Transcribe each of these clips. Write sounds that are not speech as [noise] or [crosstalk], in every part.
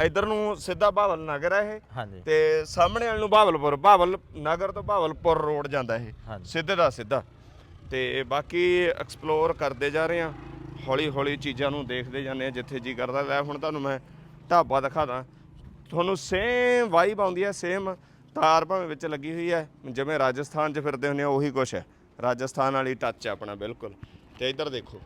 ਇਧਰ ਨੂੰ ਸਿੱਧਾ ਭਾਵਲ ਨਗਰ ਹੈ ਇਹ। ਹਾਂਜੀ। ਤੇ ਸਾਹਮਣੇ ਵਾਲ ਨੂੰ ਭਾਵਲਪੁਰ ਭਾਵਲ ਨਗਰ ਤੋਂ ਭਾਵਲਪੁਰ ਰੋਡ ਜਾਂਦਾ ਇਹ। ਸਿੱਧੇ ਦਾ ਸਿੱਧਾ। ਤੇ ਬਾਕੀ ਐਕਸਪਲੋਰ ਕਰਦੇ ਜਾ ਰਹੇ ਹਾਂ। ਹੌਲੀ ਹੌਲੀ ਚੀਜ਼ਾਂ ਨੂੰ ਦੇਖਦੇ ਜਾਂਦੇ ਆ ਜਿੱਥੇ ਜੀ ਕਰਦਾ। ਲੈ ਹੁਣ ਤੁਹਾਨੂੰ ਮੈਂ ਢਾਬਾ ਦਿਖਾਦਾ ਤੁਹਾਨੂੰ ਸੇਮ ਵਾਈਬ ਆਉਂਦੀ ਹੈ ਸੇਮ ਤਾਰ ਭਾਵੇਂ ਵਿੱਚ ਲੱਗੀ ਹੋਈ ਹੈ। ਜਿਵੇਂ ਰਾਜਸਥਾਨ 'ਚ ਫਿਰਦੇ ਹੁੰਦੇ ਆ ਉਹੀ ਕੁਛ ਹੈ। ਰਾਜਸਥਾਨ ਵਾਲੀ ਟੱਚ ਹੈ ਆਪਣਾ ਬਿਲਕੁਲ। ਤੇ ਇੱਧਰ ਦੇਖੋ।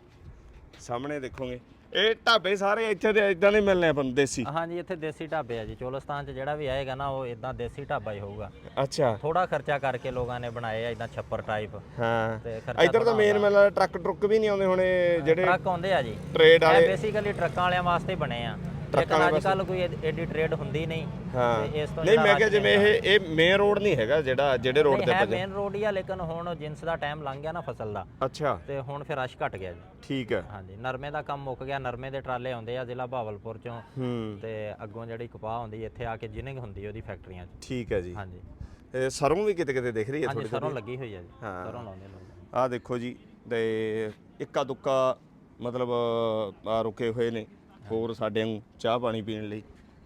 ਸਾਹਮਣੇ ਦੇਖੋਗੇ। ਇਹ ਢਾਬੇ ਸਾਰੇ ਇੱਥੇ ਦੇ ਇਦਾਂ ਦੇ ਮਿਲਨੇ ਆਪਾਂ ਨੂੰ ਦੇਸੀ। ਹਾਂਜੀ ਇੱਥੇ ਦੇਸੀ ਢਾਬੇ ਆ ਜੀ। ਚੋਲਸਤਾਨ 'ਚ ਜਿਹੜਾ ਵੀ ਆਏਗਾ ਨਾ ਉਹ ਇਦਾਂ ਦੇਸੀ ਢਾਬਾ ਹੀ ਹੋਊਗਾ। ਅੱਛਾ। ਥੋੜਾ ਖਰਚਾ ਕਰਕੇ ਲੋਕਾਂ ਨੇ ਬਣਾਏ ਆ ਇਦਾਂ ਛੱਪਰ ਟਾਈਪ ਹਾਂ। ਤੇ ਖਰਚਾ ਇੱਧਰ ਤਾਂ ਮੇਨ ਮਿਲ ਟਰੱਕ ਟਰੁੱਕ ਵੀ ਨਹੀਂ ਆਉਂਦੇ ਹੁਣੇ ਜਿਹੜੇ ਟਰੱਕ ਆਉਂਦੇ ਆ ਜੀ। ਟ੍ਰੇਡ ਇਹ ਵਾਲੇ ਬੇਸਿਕਲੀ ਟਰੱਕਾਂ ਵਾਲਿਆਂ ਵਾਸਤੇ ਬਣੇ ਆ। ਲੇਕਿਨ ਅੱਜ ਕੱਲ ਕੋਈ ਐਡ- ਐਡੀ ਟ੍ਰੇਡ ਹੁੰਦੀ ਨਹੀਂ। ਹਾਂ। ਤੇ ਇਸ ਤੋਂ ਨਹੀਂ ਜਿਹੜਾ ਮੈਂ ਕਿਹਾ ਅੱਜ ਜਿਵੇਂ ਇਹ ਇਹ ਮੇਨ ਰੋਡ ਨਹੀਂ ਹੈਗਾ ਜਿਹੜਾ ਜਿਹੜੇ ਰੋਡ ਨਹੀਂ ਤੇ ਹੈ ਭੱਜ ਮੇਨ ਰੋਡ ਹੀ ਆ ਲੇਕਿਨ ਹੁਣ ਜਿੰਸ ਦਾ ਟਾਈਮ ਲੰਘ ਗਿਆ ਨਾ ਫਸਲ ਦਾ। ਅੱਛਾ। ਤੇ ਹੁਣ ਫਿਰ ਰਸ਼ ਘਟ ਗਿਆ ਜੀ। ਠੀਕ ਹੈ। ਹਾਂਜੀ ਨਰਮੇ ਦਾ ਕੰਮ ਮੁੱਕ ਗਿਆ ਨਰਮੇ ਦੇ ਟਰਾਲੇ ਆਉਂਦੇ ਆ ਜ਼ਿਲ੍ਹਾ ਭਾਵਲਪੁਰ ਚੋਂ। ਹੂੰ। ਤੇ ਅੱਗੋਂ ਜਿਹੜੀ ਕਪਾਹ ਹੁੰਦੀ ਇੱਥੇ ਆ ਕੇ ਜਿਨਿੰਗ ਹੁੰਦੀ ਉਹਦੀ ਫੈਕਟਰੀਆਂ 'ਚ। ਠੀਕ ਹੈ ਜੀ। ਹਾਂਜੀ। ਇਹ ਸਰੋਂ ਵੀ ਕਿਤੇ ਕਿਤੇ ਦਿਖ ਰਹੀ ਹੈ ਹਾਂਜੀ ਥੋੜੀ ਸਰੋਂ ਲੱਗੀ ਹੋਈ ਆ ਜੀ। ਹਾਂ। ਸਰੋਂ ਲਾਉਂਦੇ ਲੋਕ। ਆਹ ਦੇਖੋ ਜੀ ਤੇ ਇੱਕਾ ਦੁੱਕਾ ਮਤਲਬ ਰੁਕੇ ਹੋਏ ਨੇ। ਹੋਰ ਸਾਡੇ ਨੂੰ ਚਾਹ ਪਾਣੀ ਪੀਣ ਲਈ।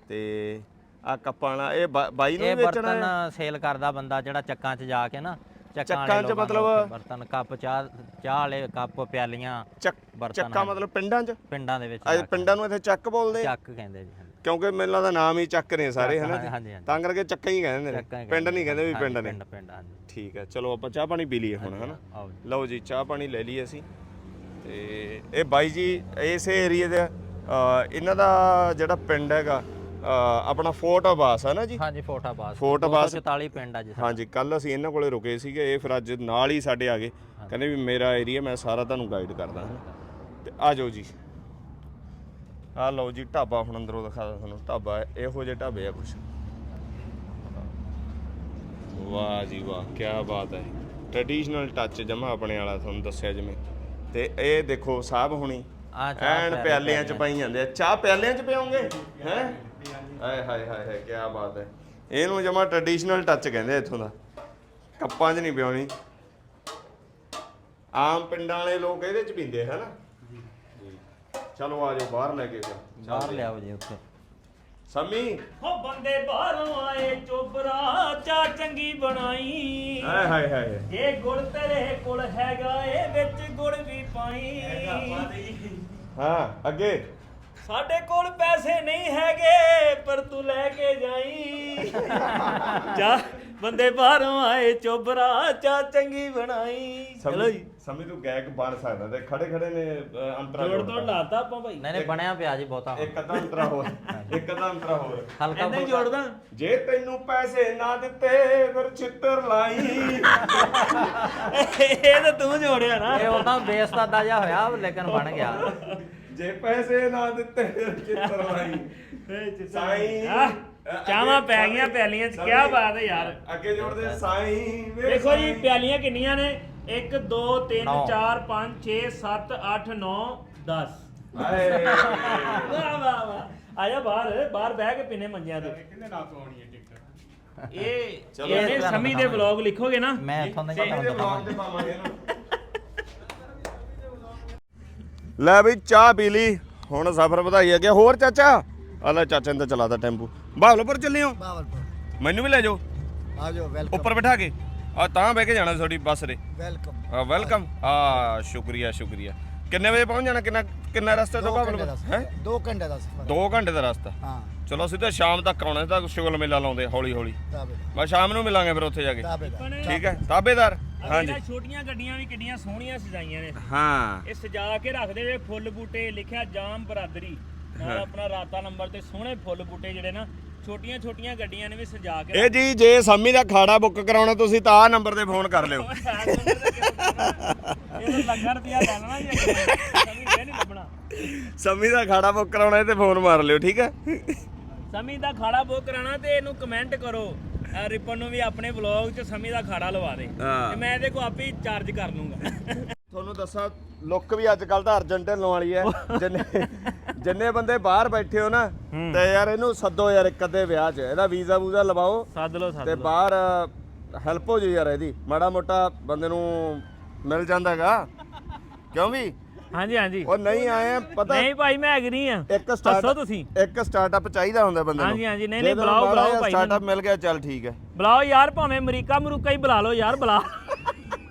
ਤੇ ਆ ਕੱਪਾਂ ਵਾਲਾ ਇਹ ਬਾ- ਬਾਈ ਨੂੰ ਇਹ ਵੀ ਵੇਚਣਾ ਹੈ? ਬਰਤਨ ਸੇਲ ਕਰਦਾ ਬੰਦਾ ਜਿਹੜਾ ਚੱਕਾਂ 'ਚ ਜਾ ਕੇ ਨਾ ਚੱਕਾਂ 'ਚ ਲੋਕਾਂ ਨੂੰ ਮਤਲਬ? ਬਰਤਨ ਕੱਪ ਚਾਹ ਚਾਹ ਵਾਲੇ ਕੱਪ ਪਿਆਲੀਆਂ ਚੱਕ ਬਰਤਨ ਚੱਕਾ ਮਤਲਬ ਪਿੰਡਾਂ 'ਚ? ਪਿੰਡਾਂ ਦੇ ਵਿੱਚ ਅੱਜ ਪਿੰਡਾਂ ਨੂੰ ਇੱਥੇ ਚੱਕ ਬੋਲਦੇ? ਆ? ਚੱਕ ਕਹਿੰਦੇ ਜੀ ਹਾਂਜੀ। ਕਿਉਂਕਿ ਮੈਨੂੰ ਦਾ ਨਾਮ ਹੀ ਚੱਕ ਨੇ ਸਾਰੇ ਹਨਾ ਹਾਂਜੀ ਹਾਂਜੀ ਹਾਂਜੀ। ਤਾਂ ਕਰਕੇ ਚੱਕਾ ਹੀ ਕਹਿੰਦੇ ਨੇ। ਚੱਕਾਂ ਹੀ ਪਿੰਡ ਨਹੀਂ ਕਹਿੰਦੇ ਵੀ ਹਾਂਜੀ, ਪਿੰਡ ਨੇ। ਪਿੰਡ ਪਿੰਡ ਹਾਂਜੀ। ਠੀਕ ਹੈ ਚਲੋ ਆਪਾਂ ਚਾਹ ਪਾਣੀ ਪੀ ਲਈਏ ਹੁਣ ਹਨਾ? ਆਓ ਜੀ। ਲਓ ਜੀ ਚਾਹ ਪਾਣੀ ਲੈ ਲਈ ਅਸੀਂ। ਤੇ ਇਹ ਬਾਈ ਜੀ ਇਸੇ ਏਰੀਏ ਦੇ ਇਹਨਾਂ ਦਾ ਜਿਹੜਾ ਪਿੰਡ ਹੈਗਾ ਆਪਣਾ ਫੋਰਟ ਆਬਾਸ ਹੈ ਨਾ ਜੀ? ਹਾਂਜੀ ਫੋਟਾ ਬਾਸ ਫੋਰਟ ਆਬਾਸ 44 ਪਿੰਡ ਆ ਜੀ। ਹਾਂਜੀ ਕੱਲ ਅਸੀਂ ਇਹਨਾਂ ਕੋਲੇ ਰੁਕੇ ਸੀਗੇ ਇਹ ਫਿਰ ਅੱਜ ਨਾਲ ਹੀ ਸਾਡੇ ਆ ਗਏ। ਕਹਿੰਦੇ ਵੀ ਮੇਰਾ ਏਰੀਆ ਮੈਂ ਸਾਰਾ ਤੁਹਾਨੂੰ ਗਾਈਡ ਕਰਦਾ। ਹਾਂ ਤੇ ਆ ਜਾਓ ਜੀ। ਆ ਲਓ ਜੀ ਢਾਬਾ ਹੁਣ ਅੰਦਰੋਂ ਦਿਖਾਦਾ ਤੁਹਾਨੂੰ। ਢਾਬਾ ਇਹੋ ਜਿਹੇ ਢਾਬੇ ਆ ਕੁਛ। ਵਾਹ ਜੀ ਵਾਹ ਕੀ ਬਾਤ ਹੈ। ਟ੍ਰੈਡੀਸ਼ਨਲ ਟੱਚ ਜਮਾ ਆਪਣੇ ਵਾਲਾ ਤੁਹਾਨੂੰ ਦੱਸਿਆ ਜਿਵੇਂ। ਤੇ ਇਹ ਦੇਖੋ ਸਾਹਿਬ ਹੁਣੀ ਐਨ ਪਿਆਲੇ ਪਿਆਲਿਆਂ ਚ ਪਾਈ ਜਾਂਦੇ ਆ। ਚਾਹ ਪਿਆਲਿਆਂ ਚ ਪਿਆਉਂਗੇ ਹੈ? ਹਾਏ ਹਾਏ ਹਾਏ ਹਾਏ ਕੀ ਬਾਤ ਹੈ। ਇਹਨੂੰ ਜਮਾ ਟ੍ਰੈਡੀਸ਼ਨਲ ਟੱਚ ਕਹਿੰਦੇ ਇੱਥੋਂ ਦਾ। ਕੱਪਾਂ 'ਚ ਨਹੀਂ ਪਿਆਉਣੀ ਆਮ ਪਿੰਡਾਂ ਵਾਲੇ ਲੋਕ ਇਹਦੇ 'ਚ ਪੀਂਦੇ ਹੈ ਨਾ? ਜੀ। ਚਲੋ ਆ ਜਾਓ ਬਾਹਰ ਲੈ ਕੇ ਫਿਰ ਬਾਹਰ ਲਿਆਓ ਜੀ ਉੱਥੇ। ਸੰਮੀ। ਹੋ ਬੰਦੇ ਬਾਹਰੋਂ ਆਏ ਚੋਬਰਾ ਚਾ ਚੰਗੀ ਬਣਾਈ। ਹਾਏ ਹਾਏ ਹਾਏ। ਜੇ ਗੁੜ ਤੇਰੇ ਕੋਲ ਹੈਗਾ ਏ ਵਿੱਚ ਗੁੜ ਵੀ ਪਾਈ। ਹਾਂ ਅੱਗੇ। ਸਾਡੇ ਕੋਲ ਪੈਸੇ ਨਹੀਂ ਹੈਗੇ ਪਰ ਤੂੰ ਲੈ ਕੇ ਜਾਈ। [laughs] ਚਾ ਬੰਦੇ ਬਾਹਰੋਂ ਆਏ ਚੋਬਰਾ ਚਾ ਚੰਗੀ ਬਣਾਈ। ਚਲੋ ਜੀ। ਸੰਮੀ ਤੂੰ ਗਾਇਕ ਬਣ ਸਕਦਾ ਤੇ ਖੜੇ ਖੜੇ ਨੇ ਅ, ਅੰਤਰਾ ਜੋੜ। ਤੋੜ ਲਾਤਾ ਆਪਾਂ ਭਾਈ ਨਹੀਂ ਨਹੀਂ ਬਣਿਆ ਪਿਆ ਜੀ ਬਹੁਤਾ ਇੱਕ ਅੱਧਾ ਅੰਤਰਾ ਹੋਰ ਇੱਕ ਅੱਧਾ ਅੰਤਰਾ ਹੋਰ। ਹਲਕਾ ਫੁਲਕਾ। ਜੋੜਦਾ। ਜੇ ਤੈਨੂੰ ਪੈਸੇ ਨਾ ਦਿੱਤੇ ਫਿਰ ਛਿੱਤਰ ਲਾਈ। ਇਹ ਤਾਂ ਤੂੰ ਜੋੜਿਆ ਨਾ। ਇਹ ਉਦਾਂ ਬੇਸ ਦਾ ਅੰਦਾਜ਼ਾ ਹੋਇਆ ਲੇਕਿਨ ਬਣ ਗਿਆ। ਜੇ ਪੈਸੇ ਨਾ ਦਿੱਤੇ ਫਿਰ ਛਿੱਤਰ ਲਾਈ। ਸਾਈਂ ਆਹ, ਚਾਵਾਂ ਪੈ ਗਈਆਂ ਪਿਆਲੀਆਂ 'ਚ ਕੀ ਬਾਤ ਹੈ ਯਾਰ। ਅੱਗੇ ਜੋੜਦੇ ਸਾਈਂ ਵੇ ਦੇਖੋ ਜੀ ਸਾਈਂ। ਪਿਆਲੀਆਂ ਕਿੰਨੀਆਂ ਨੇ। 1 2 3 ਨੌ। 4 5 6 7 8 9 10 ਹਾਏ। ਵਾਹ ਵਾਹ ਵਾਹ। ਆਜਾ ਬਾਹਰ ਬਾਹਰ ਬਹਿ ਕੇ ਪੀਨੇ ਮੰਜਿਆਂ ਤੇ। ਕਿੰਨੇ ਨਾ ਪਾਉਣੀ ਹੈ ਟਿਕਟ? ਇਹ ਚਲੋ। ਇਹਦੇ ਇਹ ਸਮੀ ਦੇ ਵਲੌਗ ਲਿਖੋਗੇ ਨਾ? ਮੈਂ ਇੱਥੋਂ ਦੇ ਤੁਹਾਨੂੰ ਵਲੌਗ ਤੇ ਪਾਵਾਂਗੇ ਇਹਨੂੰ ਲੈ ਵੀ ਚਾਹ ਪੀ ਲਈ। ਹੁਣ ਸਫ਼ਰ ਵਧਾਈ ਗਿਆ ਹੋਰ ਚਾਚਾ? ਆ ਲੈ ਚਾਚਾ ਨੇ ਤਾਂ ਚਲਾਤਾ ਟੈਂਪੂ। ਬਾਵਲਪੁਰ ਚੱਲੇ ਹੋ? ਬਾਵਲਪੁਰ। ਮੈਨੂੰ ਵੀ ਲੈ ਜਾਓ। ਆ ਜਾਓ ਵੈਲਕਮ ਉੱਪਰ ਬਿਠਾ ਕੇ। ਆ ਤਾਂ ਬਹਿ ਕੇ ਜਾਣਾ ਤੁਹਾਡੀ ਬੱਸ ਦੇ ਵੈਲਕਮ ਵੈਲਕਮ ਆ ਸ਼ੁਕਰੀਆ ਸ਼ੁਕਰੀਆ। ਕਿੰਨੇ ਵਜੇ ਪਹੁੰਚ ਜਾਣਾ? ਕਿੰਨਾ ਕਿੰਨਾ ਰਸਤਾ ਤੋਂ ਦਾ ਹੈ ਸਫ਼ਰ। 2 ਘੰਟੇ ਦਾ ਸਫ਼ਰ। 2 ਘੰਟੇ ਦਾ ਰਸਤਾ। ਹਾਂ। ਚਲੋ ਸਿੱਧਾ ਸ਼ਾਮ ਤੱਕ ਆਉਣਾ ਤਾਂ ਸ਼ੁਗਲ ਮੇਲਾ ਲਾਉਂਦੇ ਹੌਲੀ ਹੌਲੀ ਮੈਂ ਸ਼ਾਮ ਨੂੰ ਮਿਲਾਂਗੇ ਫਿਰ ਉੱਥੇ ਜਾ ਕੇ। ਠੀਕ ਹੈ? ਤਾਬੇਦਾਰ? ਹਾਂਜੀ। ਛੋਟੀਆਂ ਗੱਡੀਆਂ ਵੀ ਕਿੰਨੀਆਂ ਸੋਹਣੀਆਂ ਸਜਾਈਆਂ ਨੇ। ਹਾਂ। ਇਹ ਸਜਾ ਕੇ ਰੱਖਦੇ ਵੇ ਫੁੱਲ ਬੂਟੇ ਲਿਖਿਆ ਜਾਮ ਬਰਾਦਰੀ। ਨਾਲ ਆਪਣਾ ਰਾਤਾ ਨੰਬਰ ਤੇ ਸੋਹਣੇ ਫੁੱਲ ਬੂਟੇ ਜਿਹੜੇ ਨਾ ਛੋਟੀਆਂ ਛੋਟੀਆਂ ਗੱਡੀਆਂ ਨੇ ਵੀ ਸਜਾ ਕੇ ਇਹ ਜੀ ਜੇ ਸੰਮੀ ਦਾ ਖਾੜਾ ਬੁੱਕ ਕਰਾਉਣਾ ਤੁਸੀਂ ਤਾਂ ਆਹ ਨੰਬਰ ਤੇ ਫੋਨ ਕਰ ਲਿਓ। ਇਹ ਲੱਗਾ ਰੁਪਿਆ ਲੈ ਲੈਣਾ ਜੀ ਸਮੀ ਇਹ ਨਹੀਂ ਲੱਭਣਾ। ਸੰਮੀ ਦਾ ਖਾੜਾ ਬੁੱਕ ਕਰਾਉਣਾ ਤੇ ਫੋਨ ਮਾਰ ਲਿਓ ਠੀਕ ਹੈ? ਸਮੀ ਦਾ ਖਾੜਾ ਬੁੱਕ ਕਰਾਣਾ ਤੇ ਇਹਨੂੰ ਕਮੈਂਟ ਕਰੋ। ਰਿਪਨ ਨੂੰ ਵੀ ਆਪਣੇ ਵਲੌਗ 'ਚ ਸਮੀ ਦਾ ਖਾੜਾ ਲਵਾ ਦੇ। ਤੇ ਮੈਂ ਇਹਦੇ ਕੋ ਆਪੇ ਹੀ ਚਾਰਜ ਕਰ ਲੂੰਗਾ। ਤੁਹਾਨੂੰ ਦੱਸਾਂ ਲੁੱਕ ਵੀ ਅੱਜ ਕੱਲ ਤਾਂ ਅਰਜਨ ਢਿੱਲੋਂ ਵਾਲੀ ਹੈ। [laughs] ਜਿੰਨੇ ਜਿੰਨੇ ਬੰਦੇ ਬਾਹਰ ਬੈਠੇ ਹੋ ਨਾ ਤੇ ਯਾਰ ਇਹਨੂੰ ਸੱਦੋ ਯਾਰ ਇੱਕ ਅੱਧੇ ਵਿਆਹ 'ਚ ਇਹਦਾ ਵੀਜ਼ਾ ਵੂਜ਼ਾ ਲਵਾਓ ਸੱਦ ਲਓ ਸੱਦ ਤੇ ਬਾਹਰ ਹੈਲਪ ਹੋ ਜੂ ਯਾਰ ਇਹਦੀ। ਮਾੜਾ ਮੋਟਾ ਬੰਦੇ ਨੂੰ ਮਿਲ ਜਾਂਦਾਗਾ ਕਿਉਂ ਵੀ? ਹਾਂਜੀ ਹਾਂਜੀ। ਉਹ ਨਹੀਂ ਆਏ ਆ, ਪਤਾ ਨਹੀਂ ਭਾਈ ਮੈਂ ਐਗਰੀ ਆ। ਇੱਕ ਸਟਾਰਟ ਦੱਸੋ ਤੁਸੀਂ। ਇੱਕ ਸਟਾਰਟਅਪ ਚਾਹੀਦਾ ਹੁੰਦਾ ਬੰਦੇ ਨੂੰ। ਹਾਂਜੀ, ਹਾਂਜੀ, ਨਹੀਂ, ਨਹੀਂ, ਬੁਲਾਓ, ਬੁਲਾਓ ਭਾਈ ਸਟਾਰਟਅਪ ਮਿਲ ਗਿਆ ਚੱਲ ਠੀਕ ਹੈ। ਬੁਲਾਓ ਯਾਰ ਭਾਵੇਂ ਅਮਰੀਕਾ ਮਰੂਕਾ ਹੀ ਬੁਲਾ ਲਓ ਯਾਰ ਬੁਲਾ।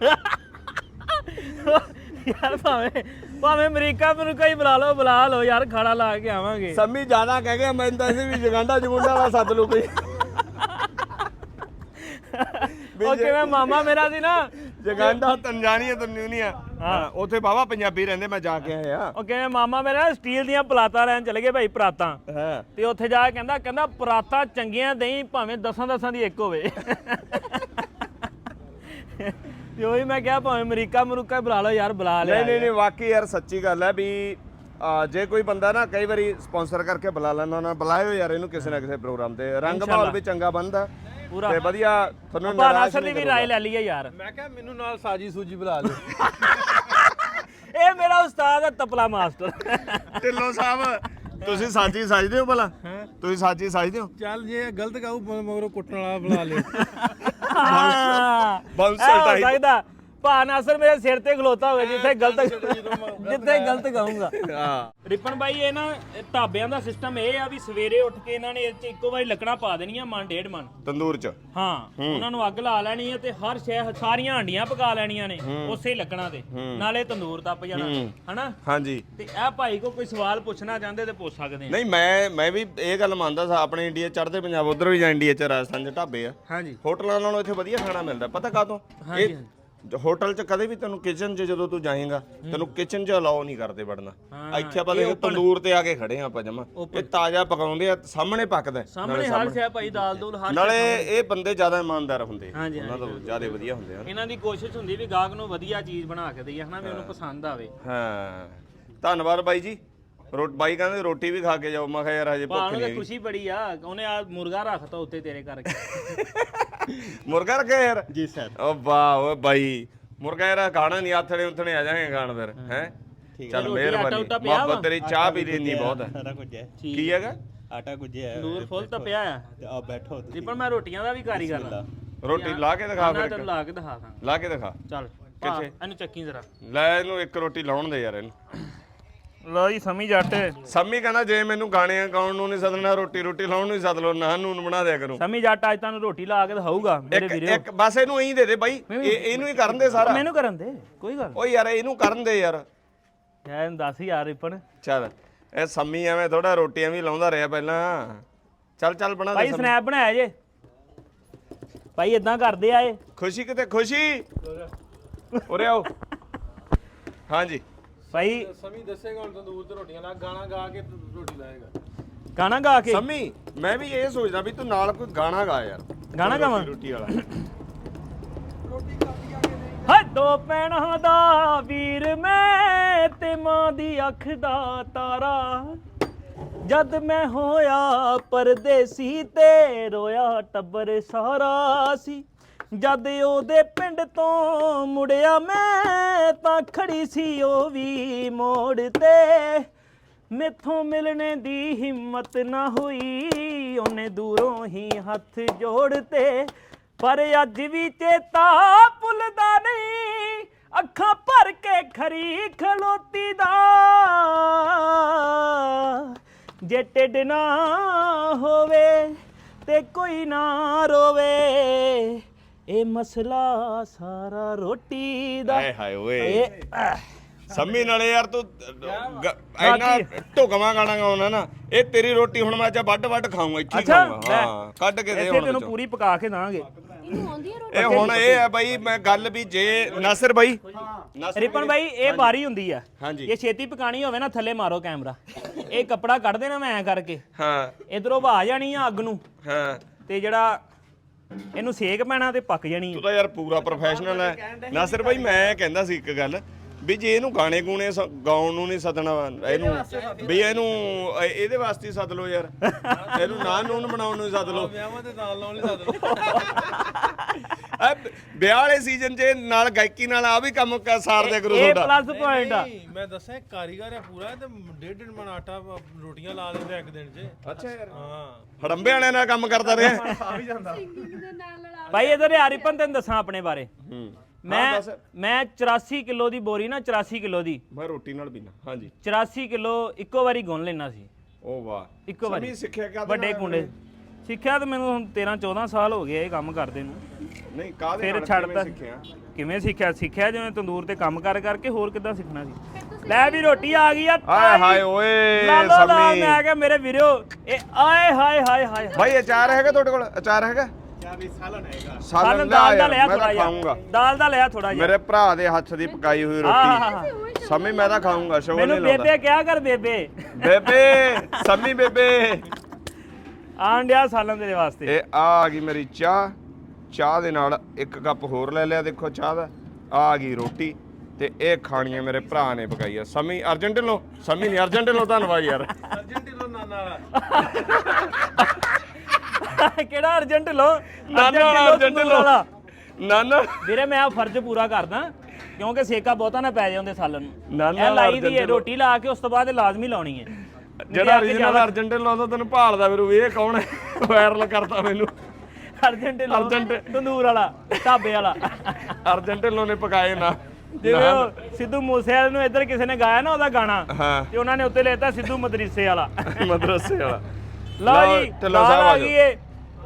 [laughs] ਯਾਰ ਭਾਵੇਂ ਭਾਵੇਂ ਅਮਰੀਕਾ ਮਰੂਕਾ ਹੀ ਬੁਲਾ ਲਓ ਬੁਲਾ ਲਓ ਯਾਰ ਖਾਣਾ ਲਾ ਕੇ ਆਵਾਂਗੇ। ਸੰਮੀ ਜ਼ਿਆਦਾ ਕਹਿ ਗਿਆ ਮੈਂ ਤਾਂ ਵੀ ਜਗਾਂਡਾ ਜਗੁੰਡਾ ਵਾਲਾ ਸੱਦ ਲੂ ਕੋਈ। ਉਹ ਕਿਵੇਂ ਮਾਮਾ ਮੇਰਾ ਸੀ ਨਾ? ਜਗਾਂਡਾ ਤੰਜਾਨੀਆ ਤੰਜੂਨੀਆ ਹਾਂ। ਉੱਥੇ ਬਾਬਾ ਪੰਜਾਬੀ ਰਹਿੰਦੇ ਮੈਂ ਜਾ ਕੇ ਆਇਆ। ਉਹ ਕਿਵੇਂ ਮਾਮਾ ਮੇਰਾ ਸਟੀਲ ਦੀਆਂ ਪਲਾਤਾਂ ਲੈਣ ਚਲੇ ਗਏ ਭਾਈ ਪਰਾਤਾਂ। ਹਾਂ। ਤੇ ਉੱਥੇ ਜਾ ਕੇ ਕਹਿੰਦਾ ਕਹਿੰਦਾ ਪਰਾਤਾਂ ਚੰਗੀਆਂ ਦੇਈ ਭਾਵੇਂ ਦਸਾਂ ਦਸਾਂ ਦੀ ਇੱਕ ਹੋਵੇ। ਤੇ ਉਹੀ ਮੈਂ ਕਿਹਾ ਭਾਵੇਂ ਅਮਰੀਕਾ ਮਰੂਕਾ ਬੁਲਾ ਲਓ ਯਾਰ ਬੁਲਾ ਲਿਆ ਨਹੀਂ ਨਹੀਂ ਵਾਕਈ ਯਾਰ ਸੱਚੀ ਗੱਲ ਹੈ ਵੀ ਜੇ ਕੋਈ ਬੰਦਾ ਨਾ ਕਈ ਵਾਰੀ ਸਪਾਂਸਰ ਕਰਕੇ ਬੁਲਾ ਲੈਂਦਾ ਨਾ ਬੁਲਾਇਓ ਯਾਰ ਇਹਨੂੰ ਕਿਸੇ ਨਾ ਕਿਸੇ ਪ੍ਰੋਗਰਾਮ ਤੇ। ਰੰਗ ਮਾਹੌਲ ਵੀ ਚੰਗਾ ਬਣਦਾ ਤੇ ਵਧੀਆ ਤੁਹਾਨੂੰ ਭਾਣਾ ਨਾਰਾਜ਼ ਵੀ ਰਾਏ ਲੈ ਲਈ ਯਾਰ। ਮੈਂ ਕਿਹਾ ਮੈਨੂੰ ਨਾਲ ਸਾਜੀ ਸੂਜੀ ਬੁਲਾ ਲਿਓ। [laughs] ਇਹ ਮੇਰਾ ਉਸਤਾਦ ਹੈ ਤਪਲਾ ਮਾਸਟਰ। [laughs] ਢਿੱਲੋ ਸਾਹਿਬ ਤੁਸੀਂ ਸਾਜੀ ਸਾਜਦੇ ਹੋ ਭਲਾ? ਤੁਸੀਂ ਸਾਜੀ ਸਾਜਦੇ ਹੋ? ਚੱਲ ਜੇ ਗਲਤ ਗਾਉ ਮਗਰੋਂ ਕੁੱਟਣ ਵਾਲਾ ਬੁਲਾ ਲਿਓ। [laughs] ਹਾਂ ਹੋ type। ਸਕਦਾ ਭਾ ਨਾਸਰ ਮੇਰੇ ਸਿਰ ਤੇ ਖਲੋਤਾ ਹੋਵੇ ਜਿੱਥੇ ਗਲਤ ਜਿੱਥੇ ਗਲਤ ਕਹੂੰਗਾ। ਹਾਂ। ਰਿਪਨ ਬਾਈ ਇਹ ਨਾ ਇਹ ਢਾਬਿਆਂ ਦਾ ਸਿਸਟਮ ਇਹ ਆ ਵੀ ਸਵੇਰੇ ਉੱਠ ਕੇ ਇਹਨਾਂ ਨੇ ਇਹ ਚ ਇੱਕੋ ਵਾਰੀ ਲੱਕੜਾਂ ਪਾ ਦੇਣੀਆਂ ਮਨ ਡੇਢ ਮਨ। ਤੰਦੂਰ ਚ। ਹਾਂ ਉਹਨਾਂ ਨੂੰ ਅੱਗ ਲਾ ਲੈਣੀ ਹੈ ਤੇ ਹਰ ਸ਼ੈ ਸਾਰੀਆਂ ਹਾਂਡੀਆਂ ਪਕਾ ਲੈਣੀਆਂ ਨੇ ਉਸੇ ਲੱਕੜਾਂ ਤੇ ਨਾਲੇ ਤੰਦੂਰ ਤਪ ਜਾਣਾ ਹਨਾ? ਹਾਂਜੀ। ਤੇ ਇਹ ਭਾਈ ਕੋ ਕੋਈ ਸਵਾਲ ਪੁੱਛਣਾ ਚਾਹੁੰਦੇ ਤੇ ਪੁੱਛ ਸਕਦੇ ਆ। ਨਹੀਂ ਮੈਂ ਮੈਂ ਵੀ ਇਹ ਗੱਲ ਮੰਨਦਾ ਸਾਂ ਆਪਣੇ ਇੰਡੀਆ ਚੜ੍ਹਦੇ ਪੰਜਾਬ ਉਧਰ ਵੀ ਜਾਂ ਇੰਡੀਆ ਚ ਰਾਜਸਥਾਨ ਚ ਢਾਬੇ ਆ। ਹਾਂਜੀ। ਹੋਟਲਾਂ ਨਾਲੋਂ ਇੱਥੇ ਵਧੀਆ ਖਾਣਾ ਮਿਲਦਾ ਪਤਾ ਕਾਹਤੋਂ? ਇਹ ਹੋਟਲ ਚ ਕਦੇ ਵੀ ਤੈਨੂੰ ਕਿਚਨ ਚ ਜਦੋਂ ਤੂੰ ਜਾਏਗਾ ਤੈਨੂੰ ਕਿਚਨ ਚ ਅਲਾਉ ਨਹੀਂ ਕਰਦੇ ਵੜਨਾ। ਇੱਥੇ ਆਪਾਂ ਦੇਖ ਤੰਦੂਰ ਤੇ ਆ ਕੇ ਖੜੇ ਆ ਆਪਾਂ ਜਮਾ। ਇਹ ਤਾਜ਼ਾ ਪਕਾਉਂਦੇ ਆ ਸਾਹਮਣੇ ਪੱਕਦਾ। ਸਾਹਮਣੇ ਹਰ ਸ਼ੈ ਭਾਈ ਦਾਲ ਦੂਲ ਹਰ ਨਾਲੇ ਇਹ ਬੰਦੇ ਜ਼ਿਆਦਾ ਇਮਾਨਦਾਰ ਹੁੰਦੇ ਉਹਨਾਂ ਤੋਂ ਜ਼ਿਆਦਾ ਵਧੀਆ ਹੁੰਦੇ ਆ ਇਹਨਾਂ ਦੀ ਕੋਸ਼ਿਸ਼ ਹੁੰਦੀ ਵੀ ਗਾਹਕ ਨੂੰ ਵਧੀਆ ਚੀਜ਼ ਬਣਾ ਕੇ ਦਈਏ ਹਨਾ ਵੀ ਉਹਨੂੰ ਪਸੰਦ ਆਵੇ। ਹਾਂ। ਧੰਨਵਾਦ ਬਾਈ ਜੀ। ਰੋਟ ਬਾਈ ਕਹਿੰਦੇ ਰੋਟੀ ਵੀ ਖਾ ਕੇ ਜਾਓ। ਮੈਂ ਕਿਹਾ ਯਾਰ ਹਜੇ ਭੁੱਖ ਭਾਣ ਨਹੀਂ ਨੂੰ ਹੈਗੀ। ਖੁਸ਼ੀ ਬੜੀ ਆ ਉਹਨੇ ਆ ਮੁਰਗਾ ਰੱਖਤਾ ਉੱਤੇ ਤੇਰੇ ਕਰਕੇ। [laughs] ਮੁਰਗਾ ਰੱਖਿਆ ਯਾਰ? ਜੀ ਸਰ। ਓ ਵਾਹ ਓਏ ਬਾਈ। ਮੁਰਗਾ ਯਾਰ ਖਾਣਾ ਨਹੀਂ ਆਥੜੇ ਉਥਣੇ ਆ ਜਾਏਗਾ ਖਾਣ ਫਿਰ ਹੈ। ਚੱਲ ਰੋਟੀ ਆਟਾ ਮਿਹਰਬਾਨੀ ਪਿਆ ਵਾ? ਮੁਹੱਬਤ ਤੇਰੀ ਚਾਹ ਪੀ ਲੈਂਦੀ ਬਹੁਤ ਹੈ ਸਾਰਾ ਕੁਝ ਹੈ ਕੀ ਹੈਗਾ? ਆਟਾ ਕੁਝ ਹੈ ਤੰਦੂਰ ਫੁੱਲ ਤਪਿਆ ਆ। ਤੇ ਆ ਬੈਠੋ ਤੁਸੀਂ। ਰਿਪਨ ਮੈਂ ਰੋਟੀਆਂ ਦਾ ਵੀ ਕਾਰੀਗਰ ਆ ਰੋਟੀ ਲਾ ਕੇ ਦਿਖਾ ਮੈਂ ਫਿਰ ਤੈਨੂੰ ਇੱਕ। ਲਾ ਕੇ ਦਿਖਾ ਦਾਂ ਲਾ ਕੇ ਦਿਖਾ। ਚੱਲ ਕਿੱਥੇ? ਭਾ, ਇਹਨੂੰ ਚੱਕੀ ਜ਼ਰਾ। ਲੈ ਇਹਨੂੰ ਇੱਕ ਰੋਟੀ ਲਾਉਣ ਦੇ ਯਾਰ ਇਹਨੂੰ। ਲੋ ਜੀ ਸਮੀ ਜੱਟ। ਸੰਮੀ ਕਹਿੰਦਾ ਜੇ ਮੈਨੂੰ ਗਾਣੇ ਗਾਉਣ ਨੂੰ ਨਹੀਂ ਸਦਨਾ ਰੋਟੀ ਰੋਟੀ ਲਾਉਣ ਨੂੰ ਹੀ ਸਦ ਲਓ ਨਾ ਨੂਨ ਬਣਾ ਦਿਆ ਕਰੂੰ। ਸਮੀ ਜੱਟ ਅੱਜ ਤੁਹਾਨੂੰ ਰੋਟੀ ਲਾ ਕੇ ਦਿਖਾਊਗਾ ਮੇਰੇ ਇੱਕ ਵੀਰੇ। ਇੱਕ ਬਸ ਇਹਨੂੰ ਇਹੀ ਦੇ ਦੇ ਬਾਈ ਇਹ ਇਹਨੂੰ ਹੀ ਕਰਨ ਦੇ ਸਾਰਾ। ਮੈਨੂੰ ਕਰਨ ਦੇ ਕੋਈ ਗੱਲ ਓ ਯਾਰ ਇਹਨੂੰ ਕਰਨ ਦੇ ਯਾਰ। ਯਾਰ ਦੱਸ ਯਾਰ ਰਿਪਨ। ਚੱਲ ਇਹ ਸੰਮੀ ਐਵੇਂ ਥੋੜਾ ਰੋਟੀਆਂ ਵੀ ਲਾਉਂਦਾ ਰਿਹਾ ਪਹਿਲਾਂ। ਚੱਲ ਚੱਲ ਬਣਾ ਦੇ ਭਾਈ ਸੰਮੀ। ਸਨੈਪ ਬਣਾਇਆ ਜੇ। ਭਾਈ ਇਦਾਂ ਕਰਦੇ ਆ ਇਹ। ਖੁਸ਼ੀ ਕਿਤੇ ਖੁਸ਼ੀ? ਉਰੇ ਆਓ। ਹਾਂਜੀ। ਭਾਈ ਸਮੀ ਦੱਸੇਗਾ ਹੁਣ ਤੰਦੂਰ ਤੇ ਰੋਟੀਆਂ ਨਾਲ ਗਾਣਾ ਗਾ ਕੇ ਰੋਟੀ ਲਾਏਗਾ। ਗਾਣਾ ਗਾ ਕੇ? ਸੰਮੀ ਮੈਂ ਵੀ ਇਹ ਸੋਚਦਾ ਵੀ ਤੂੰ ਨਾਲ ਕੋਈ ਗਾਣਾ ਗਾ ਯਾਰ। ਗਾਣਾ ਗਾਵਾਂ? ਰੋਟੀ ਵਾਲਾ। ਰੋਟੀ ਖਾਦੀ ਪੈਣਾ ਦਾ ਵੀਰ ਮੈਂ ਤੇ ਮਾਂ ਦੀ ਅੱਖ ਦਾ ਤਾਰਾ। ਜਦ ਮੈਂ ਹੋਇਆ ਪਰਦੇਸੀ ਤੇ ਰੋਇਆ ਟੱਬਰ ਸਾਰਾ ਸੀ। ਜਦ ਉਹਦੇ ਪਿੰਡ ਤੋਂ ਮੁੜਿਆ ਮੈਂ ਤਾਂ ਖੜੀ ਸੀ ਉਹ ਵੀ ਮੋੜ ਤੇ। ਮੇਥੋਂ ਮਿਲਣੇ ਦੀ ਹਿੰਮਤ ਨਾ ਹੋਈ ਉਹਨੇ ਦੂਰੋਂ ਹੀ ਹੱਥ ਜੋੜਤੇ ਪਰ ਅੱਜ ਵੀ ਚੇਤਾ ਭੁੱਲਦਾ ਨਹੀਂ, ਅੱਖਾਂ ਭਰ ਕੇ ਖਰੀ ਖਲੋਤੀ ਦਾ। ਜੇ ਢਿੱਡ ਨਾ ਹੋਵੇ ਤੇ ਕੋਈ ਨਾ ਰੋਵੇ ਇਹ ਮਸਲਾ ਸਾਰਾ ਰੋਟੀ ਦਾ। ਹਾਏ ਹਾਏ ਓਏ। ਇਹ ਸੰਮੀ ਨਾਲੇ ਯਾਰ ਤੂੰ ਗ- ਇੰਨਾ ਢੁਕਵਾਂ ਗਾਣਾ ਗਾਉਣਾ ਨਾ ਇਹ ਤੇਰੀ ਰੋਟੀ ਹੁਣ ਮੈਂ ਅੱਜ ਵੱਡ ਵੱਡ ਖਾਊਂਗਾ ਇੱਥੇ ਹੀ ਅੱਛਾ ਖਾਊਂਗਾ। ਲੈ, ਹਾਂ ਕੱਢ ਕੇ ਦੇ ਇੱਥੇ ਹੁਣ ਤੈਨੂੰ ਵਿੱਚੋਂ। ਪੂਰੀ ਪਕਾ ਕੇ ਦਾਂਗੇ। ਇਹ ਹੁਣ ਇਹ ਹੈ ਬਾਈ ਮੈਂ ਗੱਲ ਵੀ ਜੇ ਨਾਸਿਰ ਬਾਈ। ਨਾਸਿਰ ਰਿਪਨ ਬਾਈ। ਇਹ ਬਾਰੀ ਹੁੰਦੀ ਆ। ਹਾਂਜੀ। ਇਹ ਛੇਤੀ ਪਕਾਣੀ ਹੋਵੇ ਨਾ ਥੱਲੇ ਮਾਰੋ ਕੈਮਰਾ। ਇਹ ਕੱਪੜਾ ਕੱਢ ਦੇਣਾ ਮੈਂ ਐ ਕਰਕੇ। ਹਾਂ। ਇਧਰੋਂ ਭਾ ਜਾਣੀ ਆ ਅੱਗ ਨੂੰ। ਹਾਂ। ਤੇ ਜਿਹੜਾ ਇਹਨੂੰ ਸੇਕ ਪੈਣਾ ਤੇ ਪੱਕ ਜਾਣੀ ਤੂੰ ਤਾਂ ਯਾਰ ਪੂਰਾ ਪ੍ਰੋਫੈਸ਼ਨਲ ਹੈ ਨਾਸਿਰ ਬਾਈ ਮੈਂ ਕਹਿੰਦਾ ਸੀ ਇੱਕ ਗੱਲ। ਵੀ ਜੇ ਇਹਨੂੰ ਗਾਣੇ ਗੂਣੇ ਸ- ਗਾਉਣ ਨੂੰ ਨਹੀਂ ਸਦਣਾ ਇਹਨੂੰ ਵੀ ਇਹਨੂੰ ਇਹ- ਇਹਦੇ ਵਾਸਤੇ ਹੀ ਸੱਦ ਲਓ ਯਾਰ। [laughs] ਇਹਨੂੰ ਨਾ ਨੂਨ ਬਣਾਉਣ ਨੂੰ ਹੀ ਸੱਦ ਲਓ। ਵਿਆਹਾਂ ਤੇ ਨਾਲ ਲਾਉਣ ਲਈ ਸੱਦ ਲਓ। ਆ ਵਿਆਹ ਵਾਲੇ ਸੀਜ਼ਨ 'ਚ ਨਾਲ ਗਾਇਕੀ ਨਾਲ ਆ ਵੀ ਕੰਮ ਕ- ਸਾਰ ਦਿਆ ਕਰੂ ਇਹ ਤੁਹਾਡਾ ਪਲੱਸ ਪੁਆਇੰਟ ਆ। ਨਹੀਂ, ਮੈਂ ਦੱਸਾਂ ਇਹ ਕਾਰੀਗਰ ਹੈ ਪੂਰਾ ਤੇ ਡੇਢ ਡੇਢ ਮਣ ਆਟਾ ਰੋਟੀਆਂ ਲਾ ਦਿੰਦਾ ਇੱਕ ਦਿਨ 'ਚ। ਅੱਛਾ ਯਾਰ। ਹਾਂ। ਹੜੰਬੇ ਵਾਲਿਆਂ ਨਾਲ ਕੰਮ ਕਰਦਾ ਰਿਹਾ। [laughs] ਭਾਈ ਇਧਰ ਆ ਰਿਪਨ ਤੈਨੂੰ ਦੱਸਾਂ ਆਪਣੇ ਬਾਰੇ। ਹੂੰ। ਮੈਂ। ਮੈਂ 84 ਕਿਲੋ ਦੀ ਬੋਰੀ ਨਾ 84 ਕਿਲੋ ਦੀ। ਮੈਂ ਰੋਟੀ ਨਾਲ ਪੀਣਾ ਹਾਂਜੀ। 84 ਕਿਲੋ ਇੱਕੋ ਵਾਰੀ ਗੁੰਨ ਲੈਣਾ ਸੀ। ਉਹ ਵਾਹ ਇੱਕੋ ਵਾਰੀ। ਸਮੀ ਸਿੱਖਿਆ ਕਿਆ ਵੱਡੇ ਕੁੰਡੇ। ਸਿੱਖਿਆ ਤਾਂ ਮੈਨੂੰ ਹੁਣ 13 14 ਸਾਲ ਹੋ ਗਏ ਇਹ ਕੰਮ ਕਰਦੇ ਨੂੰ। ਨਹੀਂ ਕਾਹਦੇ ਫਿਰ ਨਾਲ ਛੱਡਤਾ ਕਿਵੇਂ ਸਿੱਖਿਆ? ਕਿਵੇਂ ਸਿੱਖਿਆ? ਸਿੱਖਿਆ ਜਿਵੇਂ ਤੰਦੂਰ ਤੇ ਕੰਮ ਕਰ ਕਰਕੇ ਹੋਰ ਕਿੱਦਾਂ ਸਿੱਖਣਾ ਸੀ? ਲੈ ਵੀ ਰੋਟੀ ਆ ਗਈ ਆ ਹਾਏ ਹਾਏ ਓਏ ਲਾਲੋ ਲਾਲ ਸਮੀ। ਮੈਂ ਕਿਹਾ ਮੇਰੇ ਵੀਰੋ ਇਹ ਆਏ ਹਾਏ ਹਾਏ ਹਾਏ। ਭਾਈ ਅਚਾਰ ਹੈਗਾ ਤੁਹਾਡੇ ਕੋਲ? ਅਚਾਰ ਹੈਗਾ? ਚਾਵੀ ਸਾਲਨ ਹੈਗਾ ਸਾਲਨ ਸਾਲਨ ਦਾਲ ਦਾ ਲਿਆ ਮੈਂ ਥੋੜਾ ਤਾਂ ਜਿਹਾ। ਖਾਊਂਗਾ। ਦਾਲ ਦਾ ਲਿਆ ਥੋੜਾ ਜਿਹਾ। ਮੇਰੇ ਭਰਾ ਦੇ ਹੱਥ ਦੀ ਪਕਾਈ ਹੋਈ ਰੋਟੀ। ਸਮੀ ਮੈਂ ਤਾਂ ਖਾਊਂਗਾ ਸ਼ੋਰ ਮੈਨੂੰ ਨਹੀਂ ਲਾਉਂਦਾ। ਬੇਬੇ ਕਿਹਾ ਕਰ ਬੇਬੇ। ਬੇਬੇ ਸਮੀ ਬੇਬੇ। ਆਣ ਡਿਆ ਸਾਲਾਂ ਦੇ ਵਾਸਤੇ। ਇਹ ਆ ਆ ਗਈ ਮੇਰੀ ਚਾਹ। ਚਾਹ ਦੇ ਨਾਲ ਇੱਕ ਕੱਪ ਹੋਰ ਲੈ ਲਿਆ ਦੇਖੋ ਚਾਹ ਦਾ। ਆ ਆ ਗਈ ਰੋਟੀ ਤੇ ਇਹ ਖਾਣੀ ਹੈ ਮੇਰੇ ਭਰਾ ਨੇ ਪਕਾਈ ਆ ਸਮੀ ਅਰਜੈਂਟਿਨੋ ਸਮੀ ਨਹੀਂ ਅਰਜੈਂਟਿਨੋ ਧੰਨਵਾਦ ਯਾਰ। ਅਰਜੈਂਟੀਨਾ ਨਾਨਾ ਵਾਲਾ। [laughs] ਕਿਹੜਾ ਅਰਜੈਂਟ ਲੋ ਨਾਨਾ ਵਾਲਾ। ਅਰਜੈਂਟਿਨੋ ਨਾਨਾ ਵੀਰੇ ਮੈਂ ਆ ਫਰਜ਼ ਪੂਰਾ ਕਰਦਾ ਕਿਉਂਕਿ ਸੇਕਾ ਬਹੁਤਾ ਨਾ ਪੈ ਜਾਂਦੇ ਸਾਲਨ ਨੂੰ। ਨਾਨਾ ਇਹ ਲਾਈ ਦੀ ਹੈ। ਰੋਟੀ ਲਾ ਕੇ ਉਸ ਤੋਂ ਬਾਅਦ ਲਾਜ਼ਮੀ ਲਾਉਣੀ ਹੈ ਜਿਹੜਾ ਓਰੀਜਨਲ ਅਰਜੈਂਟਿਨੋ ਲਾਉਂਦਾ ਤੈਨੂੰ ਭਾਲਦਾ ਫਿਰ ਵੀ। ਇਹ ਕੌਣ ਹੈ? ਵਾਇਰਲ ਕਰਤਾ ਮੈਨੂੰ। ਅਰਜੈਂਟ ਲੋ ਅਰਜੈਂਟ- ਤੰਦੂਰ ਵਾਲਾ ਢਾਬੇ ਵਾਲਾ। ਅਰਜੈਂਟਿਨੋ ਨੇ ਪਕਾਏ ਨਾ। ਜਿਵੇਂ ਸਿੱਧੂ ਮੂਸੇਵਾਲੇ ਨੂੰ ਇੱਧਰ ਕਿਸੇ ਨੇ ਗਾਇਆ ਨਾ ਉਹਦਾ ਗਾਣਾ ਤੇ ਉਹਨਾਂ ਨੇ ਉੱਤੇ ਲੈਤਾ ਸਿੱਧੂ ਮਦਰਸੇ ਵਾਲਾ। ਮਦਰਸੇ ਵਾਲਾ। ਲਓ ਜੀ ਢਿੱਲੋਂ ਸਾਹਿਬ ਆ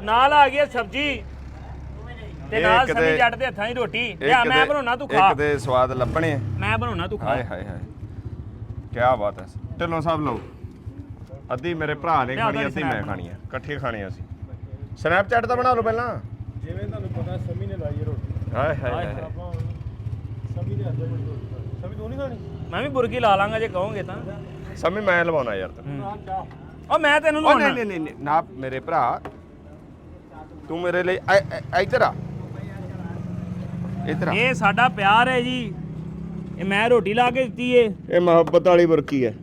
ਨਾਲ ਆ ਗਈ ਸਬਜੀ। ਤੇ ਇਹ ਨਾਲ ਕਿਤੇ- ਸਮੀ ਜੱਟ ਦੇ ਹੱਥਾਂ ਦੀ ਰੋਟੀ। ਲਿਆ ਮੈਂ ਬਣਾਉਣਾ ਤੂੰ ਖਾ। ਇੱਕ ਦੇ ਸਵਾਦ ਲੱਭਣੇ। ਮੈਂ ਬਣਾਉਣਾ ਤੂੰ ਖਾ। ਹਾਏ ਹਾਏ ਹਾਏ। ਕੀ ਬਾਤ ਹੈ। ਢਿੱਲੋਂ ਸਾਹਿਬ ਲਓ। ਅੱਧੀ ਮੇਰੇ ਭਰਾ ਨੇ ਖਾਣੀ ਅੱਧੀ snap ਮੈਂ ਖਾਣੀ ਆ ਇਕੱਠੇ ਖਾਣੇ ਆ ਅਸੀਂ। ਸਨੈਪਚੈਟ ਤਾਂ ਬਣਾ ਲਓ ਪਹਿਲਾਂ। ਜਿਵੇਂ ਤੁਹਾਨੂੰ ਪਤਾ ਸਮੀ ਨੇ ਲਾਈ ਹੈ ਰੋਟੀ। ਹਾਏ ਹਾਏ ਹਾਏ ਆਪਾਂ ਸਮੀ ਦੇ ਹੱਥ ਦੀ ਰੋਟੀ ਸਮੀ ਤੂੰ ਨਹੀਂ ਖਾਣੀ? ਮੈਂ ਵੀ ਬੁਰਕੀ ਲਾ ਲਾਂਗਾ ਜੇ ਕਹੋਗੇ ਤਾਂ। ਸਮੇਂ ਮੈਂ ਲਵਾਉਣਾ ਯਾਰ ਤੈਨੂੰ। ਆ ਚਾਹ ਉਹ ਮੈਂ ਤੈਨੂੰ ਉਹ ਲਵਾਉਣਾ। ਨਹੀਂ ਨਹੀਂ ਨਹੀਂ। ਨਾ ਮੇਰੇ ਭਰਾ ਤੂੰ ਮੇਰੇ ਲਈ ਐ- ਐ- ਇੱਧਰ ਆ। ਇੱਧਰ ਆ। ਇਹ ਸਾਡਾ ਪਿਆਰ ਹੈ ਜੀ। ਇਹ ਮੈਂ ਰੋਟੀ ਲਾ ਕੇ ਦਿੱਤੀ ਏ। ਇਹ ਮੁਹੱਬਤ ਵਾਲੀ ਬੁਰਕੀ ਹੈ।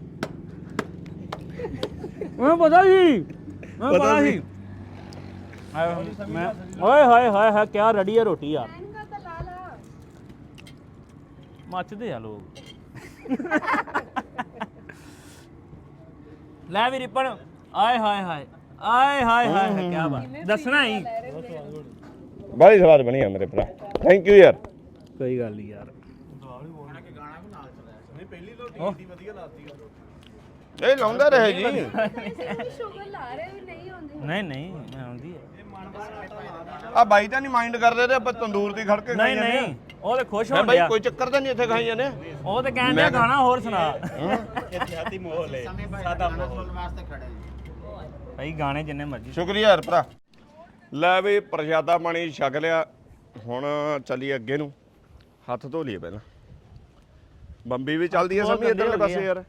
ਮੈਨੂੰ ਪਤਾ ਸੀ? ਮੈਨੂੰ ਪਤਾ ਪਤਾ ਸੀ। ਸੀ? ਮੈਂ ਓਏ ਹਾਏ ਹਾਏ ਹਾਏ ਕਿਆ ਰੜੀ ਹੈ ਰੋਟੀ ਯਾਰ। ਮੱਚਦੇ ਆ ਲੋਕ। ਲੈ ਵੀ ਰਿਪਨ। ਆਏ ਹਾਏ ਹਾਏ। ਆਏ ਹਾਏ ਹਾਏ ਕਿਆ ਬਾਤ। ਦੱਸਣਾ ਹੀ। ਬੜੀ ਸਵਾਦ ਬਣੀ ਆ ਮੇਰੇ ਭਰਾ। ਥੈਂਕ ਯੂ ਯਾਰ। ਕੋਈ ਗੱਲ ਨਹੀਂ ਯਾਰ। ਇਹ ਲਾਉਂਦਾ ਰਹੇ ਜੀ। ਸ਼ੂਗਰ ਲਾ ਰਹੇ ਵੀ ਨਹੀਂ। ਹੁੰਦੀ ਨਹੀਂ ਨਹੀਂ ਮੈਂ ਆਉਂਦੀ ਹੈ ਆ ਬਾਈ ਤਾਂ ਨਹੀਂ ਮਾਈਂਡ ਕਰਦੇ ਤੇ ਆਪਾਂ ਤੰਦੂਰ ਦੀ ਖੜ ਕੇ ਨਹੀਂ ਖਾਈ ਜਾਂਦੇ ਆ। ਨਹੀਂ ਉਹ ਤੇ ਖੁਸ਼ ਮੈਂ ਹੋਣ ਬਾਈ ਕੋਈ ਚੱਕਰ ਤਾਂ ਨਹੀਂ ਇੱਥੇ ਖਾਈ ਜਾਂਦੇ। ਉਹ ਤੇ ਡਿਆ ਗਾਣਾ ਹੋਰ ਸੁਣਾ। ਇਤਿਹਾਦੀ ਮਾਹੌਲ ਹੈ ਸਾਦਾ ਮਾਹੌਲ। ਭਾਈ ਗਾਣੇ ਜਿੰਨੇ ਮਰਜ਼ੀ ਸ਼ੁਕਰੀਆ ਯਾਰ ਭਰਾ। ਲੈ ਵੀ ਪ੍ਰਸ਼ਾਦਾ ਪਾਣੀ ਛਕ ਲਿਆ। ਹੁਣ ਚੱਲੀਏ ਅੱਗੇ ਨੂੰ। ਹੱਥ ਧੋ ਲਈਏ ਪਹਿਲਾਂ। ਬੰਬੀ ਵੀ ਚੱਲਦੀ ਹੈ ਸਮੀ ਇਧਰਲੇ ਪਾਸੇ ਯਾਰ।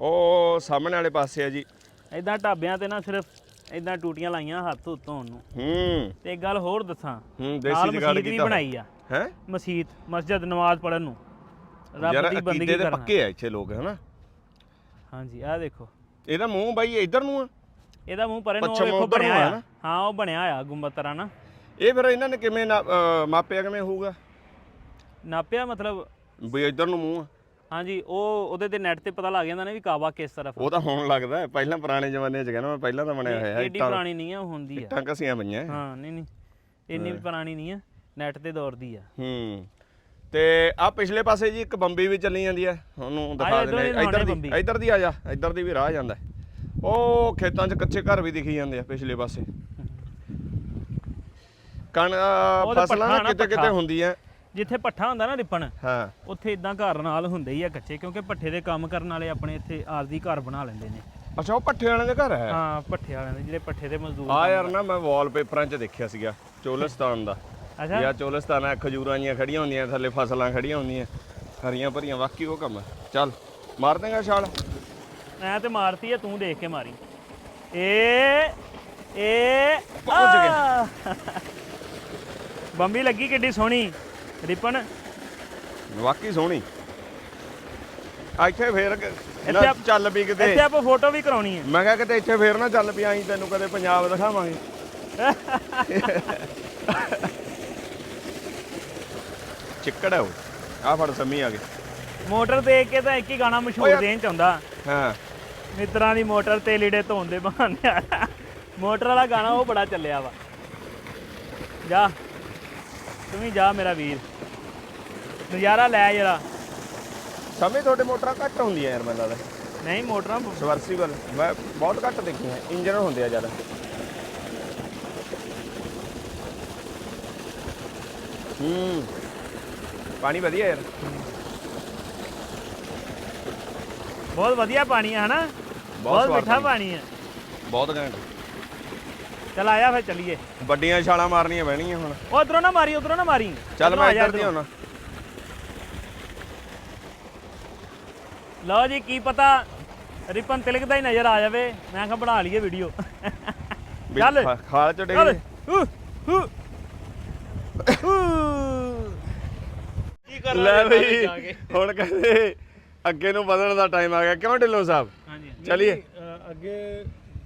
ਉਹ ਸਾਹਮਣੇ ਵਾਲੇ ਪਾਸੇ ਆ ਜੀ। ਇਦਾਂ ਢਾਬਿਆਂ ਤੇ ਨਾ ਸਿਰਫ ਇਦਾਂ ਟੂਟੀਆਂ ਲਾਈਆਂ ਹੱਥ ਧੋਣ ਨੂੰ ਹੂੰ। ਤੇ ਇੱਕ ਗੱਲ ਹੋਰ ਦੱਸਾਂ। ਹੂੰ ਦੇਸੀ ਜਗਾੜ ਕੀਤਾ। ਬਣਾਈ ਆ। ਹੈ? ਮਸਜਿਦ ਮਸਜਿਦ ਨਮਾਜ਼ ਪੜਨ ਨੂੰ। ਰੱਬ ਦੀ ਅਕੀਦੇ ਬੰਦਗੀ ਦੇ ਕਰਨਾ। ਪੱਕੇ ਆ ਇੱਥੇ ਲੋਕ ਹਨਾ? ਹਾਂਜੀ ਆਹ ਦੇਖੋ। ਇਹਦਾ ਮੂੰਹ ਬਾਈ ਇੱਧਰ ਨੂੰ ਆ। ਇਹਦਾ ਮੂੰਹ ਪਰੇ ਨੂੰ ਉਹ ਪੱਛਮ ਵੇਖੋ ਉੱਧਰ ਨੂੰ ਬਣਿਆ ਆ ਆ। ਨਾ। ਹਾਂ ਉਹ ਬਣਿਆ ਆ ਗੁੰਬਦ ਤਰ੍ਹਾਂ ਨਾ ਇਹ ਫਿਰ ਇਹਨਾਂ ਨੇ ਕਿਵੇਂ ਨਾ- ਅਹ ਮਾਪਿਆ ਕਿਵੇਂ ਹੋਊਗਾ? ਨਾਪਿਆ ਮਤਲਬ ਵੀ ਇੱਧਰ ਨੂੰ ਮੂੰਹ ਆ। ਹਾਂਜੀ ਉਹ ਉਹਦੇ ਤੇ ਨੈਟ ਤੇ ਪਤਾ ਲੱਗ ਜਾਂਦਾ ਨਾ ਵੀ ਕਾਬਾ ਕਿਸ ਤਰਫ ਆ। ਉਹ ਤਾਂ ਹੁਣ ਲੱਗਦਾ ਹੈ, ਪਹਿਲਾਂ ਪੁਰਾਣੇ ਜ਼ਮਾਨੇ 'ਚ ਕਹਿੰਦਾ ਮੈਂ ਪਹਿਲਾਂ ਤਾਂ ਬਣਿਆ ਹੋਇਆ ਏਡੀ ਇੱਟਾਂ ਪੁਰਾਣੀ ਨਹੀਂ ਆ ਉਹ ਹੁੰਦੀ ਆ। ਇੱਟਾਂ ਕਸੀਆਂ ਪਈਆਂ। ਹਾਂ ਨਹੀਂ ਨਹੀਂ। ਇੰਨੀ ਵੀ ਪੁਰਾਣੀ ਨਹੀਂ ਆ। ਨੈਟ ਤੇ ਦੌਰ ਦੀ ਆ। ਹੂੰ। ਤੇ ਆ ਪਿਛਲੇ ਪਾਸੇ ਜੀ ਇੱਕ ਬੰਬੀ ਵੀ ਚੱਲੀ ਜਾਂਦੀ ਹੈ। ਉਹਨੂੰ ਦਿਖਾ ਦਿੰਦੇ ਦੀ ਇੱਧਰ ਦੀ। ਇੱਧਰ ਦੀ ਆ ਜਾ। ਇੱਧਰ ਦੀ ਵੀ ਰਾਹ ਜਾਂਦਾ। ਉਹ ਖੇਤਾਂ 'ਚ ਕੱਚੇ ਘਰ ਵੀ ਦਿਖੀ ਜਾਂਦੇ ਆ ਪਿਛਲੇ ਪਾਸੇ। ਕਣ ਫਸਲਾਂ ਕਿਤੇ ਕਿਤੇ। ਹੁੰਦੀਆਂ ਜਿੱਥੇ ਪੱਠਾ ਹੁੰਦਾ ਨਾ ਰਿਪਣ ਹਾਂ। ਉੱਥੇ ਇਦਾਂ ਘਰ ਨਾਲ ਹੁੰਦੇ ਹੀ ਆ ਕੱਚੇ ਕਿਉਂਕਿ ਪੱਠੇ ਦੇ ਕੰਮ ਕਰਨ ਵਾਲੇ ਆਪਣੇ ਇੱਥੇ ਆਰਜ਼ੀ ਘਰ ਬਣਾ ਲੈਂਦੇ ਨੇ। ਅੱਛਾ ਉਹ ਪੱਠੇ ਵਾਲਿਆਂ ਦੇ ਘਰ ਹੈ? ਹਾਂ ਪੱਠੇ ਵਾਲਿਆਂ ਦੇ ਜਿਹੜੇ ਪੱਠੇ ਦੇ ਮਜ਼ਦੂਰ ਆ ਯਾਰ ਨਾ ਮੈਂ ਵਾਲਪੇਪਰਾਂ 'ਚ ਦੇਖਿਆ ਸੀਗਾ ਚੋਲਸਤਾਨ ਦਾ। ਅੱਛਾ। ਯਾ ਚੋਲਸਤਾਨ ਆ ਖਜੂਰਾਂ ਜੀਆਂ ਖੜੀਆਂ ਹੁੰਦੀਆਂ ਥੱਲੇ ਫਸਲਾਂ ਖੜੀਆਂ ਹੁੰਦੀਆਂ ਹਰੀਆਂ ਭਰੀਆਂ ਵਾਕਈ ਉਹ ਕੰਮ ਹੈ ਚੱਲ ਮਾਰ ਦੇਗਾ ਛਾਲ। ਮੈਂ ਤੇ ਮਾਰਤੀ ਆ ਤੂੰ ਦੇਖ ਕੇ ਮਾਰੀ। ਏ ਏ ਪਹੁੰਚ ਗਏ। ਆ। ਬੰਬੀ ਲੱਗੀ ਕਿੱਡੀ ਸੋਹਣੀ ਰਿਪਨ। ਵਾਕਈ ਸੋਹਣੀ। ਇੱਥੇ ਫੇਰ ਇੱਥੇ ਆਪ- ਚੱਲ ਵੀ ਕਿਤੇ। ਇੱਥੇ ਆਪਾਂ ਫੋਟੋ ਵੀ ਕਰਾਉਣੀ ਹੈ ਮੈਂ ਕਿਹਾ ਕਿਤੇ ਇੱਥੇ ਫੇਰ ਨਾ ਚੱਲ ਵੀ ਆਈ ਤੈਨੂੰ ਕਦੇ ਪੰਜਾਬ ਦਿਖਾਵਾਂਗੇ। [laughs] ਚਿੱਕੜ ਹੈ ਉਹ। ਆ ਫੜ ਸਮੀ ਆ ਗਏ ਮੋਟਰ ਦੇਖ ਕੇ ਤਾਂ ਇੱਕ ਹੀ ਗਾਣਾ ਮਸ਼ਹੂਰ। ਦੇਣ ਚ ਆਉਂਦਾ। ਹਾਂ। ਮਿੱਤਰਾਂ ਦੀ ਮੋਟਰ ਤੇ ਲੀੜੇ ਧੋਣ ਦੇ ਬਹਾਨੇ ਮੋਟਰ ਵਾਲਾ ਗਾਣਾ ਉਹ ਬੜਾ ਚੱਲਿਆ ਵਾ। ਜਾ। ਤੂੰ ਵੀ ਜਾ ਮੇਰਾ ਵੀਰ। ਨਜ਼ਾਰਾ ਲੈ ਜਰਾ। ਸਮੇਂ ਤੁਹਾਡੇ ਮੋਟਰਾਂ ਘੱਟ ਹੁੰਦੀਆਂ ਯਾਰ ਮੈਨੂੰ ਲੱਗਦਾ। ਨਹੀਂ ਮੋਟਰਾਂ ਸਵਰਸੀਬਲ ਮੈਂ ਬਹੁਤ ਘੱਟ ਦੇਖੀਆਂ। ਇੰਜਨ ਹੁੰਦੇ ਆ ਜ਼ਿਆਦਾ। ਹੂੰ। ਪਾਣੀ ਵਧੀਆ ਯਾਰ। ਬਹੁਤ ਵਧੀਆ ਪਾਣੀ ਆ ਹਨਾ? ਬਹੁਤ ਸਵਾਦ ਮਿੱਠਾ ਪਾਣੀ। ਆ। ਬਹੁਤ ਘੈਂਟ। ਚਲ ਆਇਆ ਫਿਰ ਚੱਲੀਏ। ਵੱਡੀਆਂ ਛਾਲਾਂ ਮਾਰਨੀਆਂ ਪੈਣਗੀਆਂ ਹੁਣ। ਉਧਰੋਂ ਨਾ ਮਾਰੀ ਉਧਰੋਂ ਨਾ ਮਾਰੀ। ਚੱਲ ਮੈਂ ਇੱਧਰ। ਦੀ। ਹੁਣ। ਲਓ ਜੀ ਕੀ ਪਤਾ ਰਿਪਨ ਤਿਲਕਦਾ ਹੀ ਨਜ਼ਰ ਆ ਜਾਵੇ। ਮੈਂ ਕਿਹਾ ਬਣਾ ਲਈਏ ਵੀਡੀਓ ਚੱਲ। ਖਾਲ ਚ ਡਿੱਗ ਹੂ, ਹੂ, ਹੂ। ਕੀ ਕਰ ਲੈ ਬਈ ਹੁਣ ਕਹਿੰਦੇ ਅੱਗੇ ਨੂੰ ਵਧਣ ਦਾ ਟਾਈਮ ਆ ਗਿਆ। ਕਿਉਂ ਢਿੱਲੋਂ ਸਾਹਿਬ? ਹਾਂਜੀ ਚਲਿਏ। ਅੱਗੇ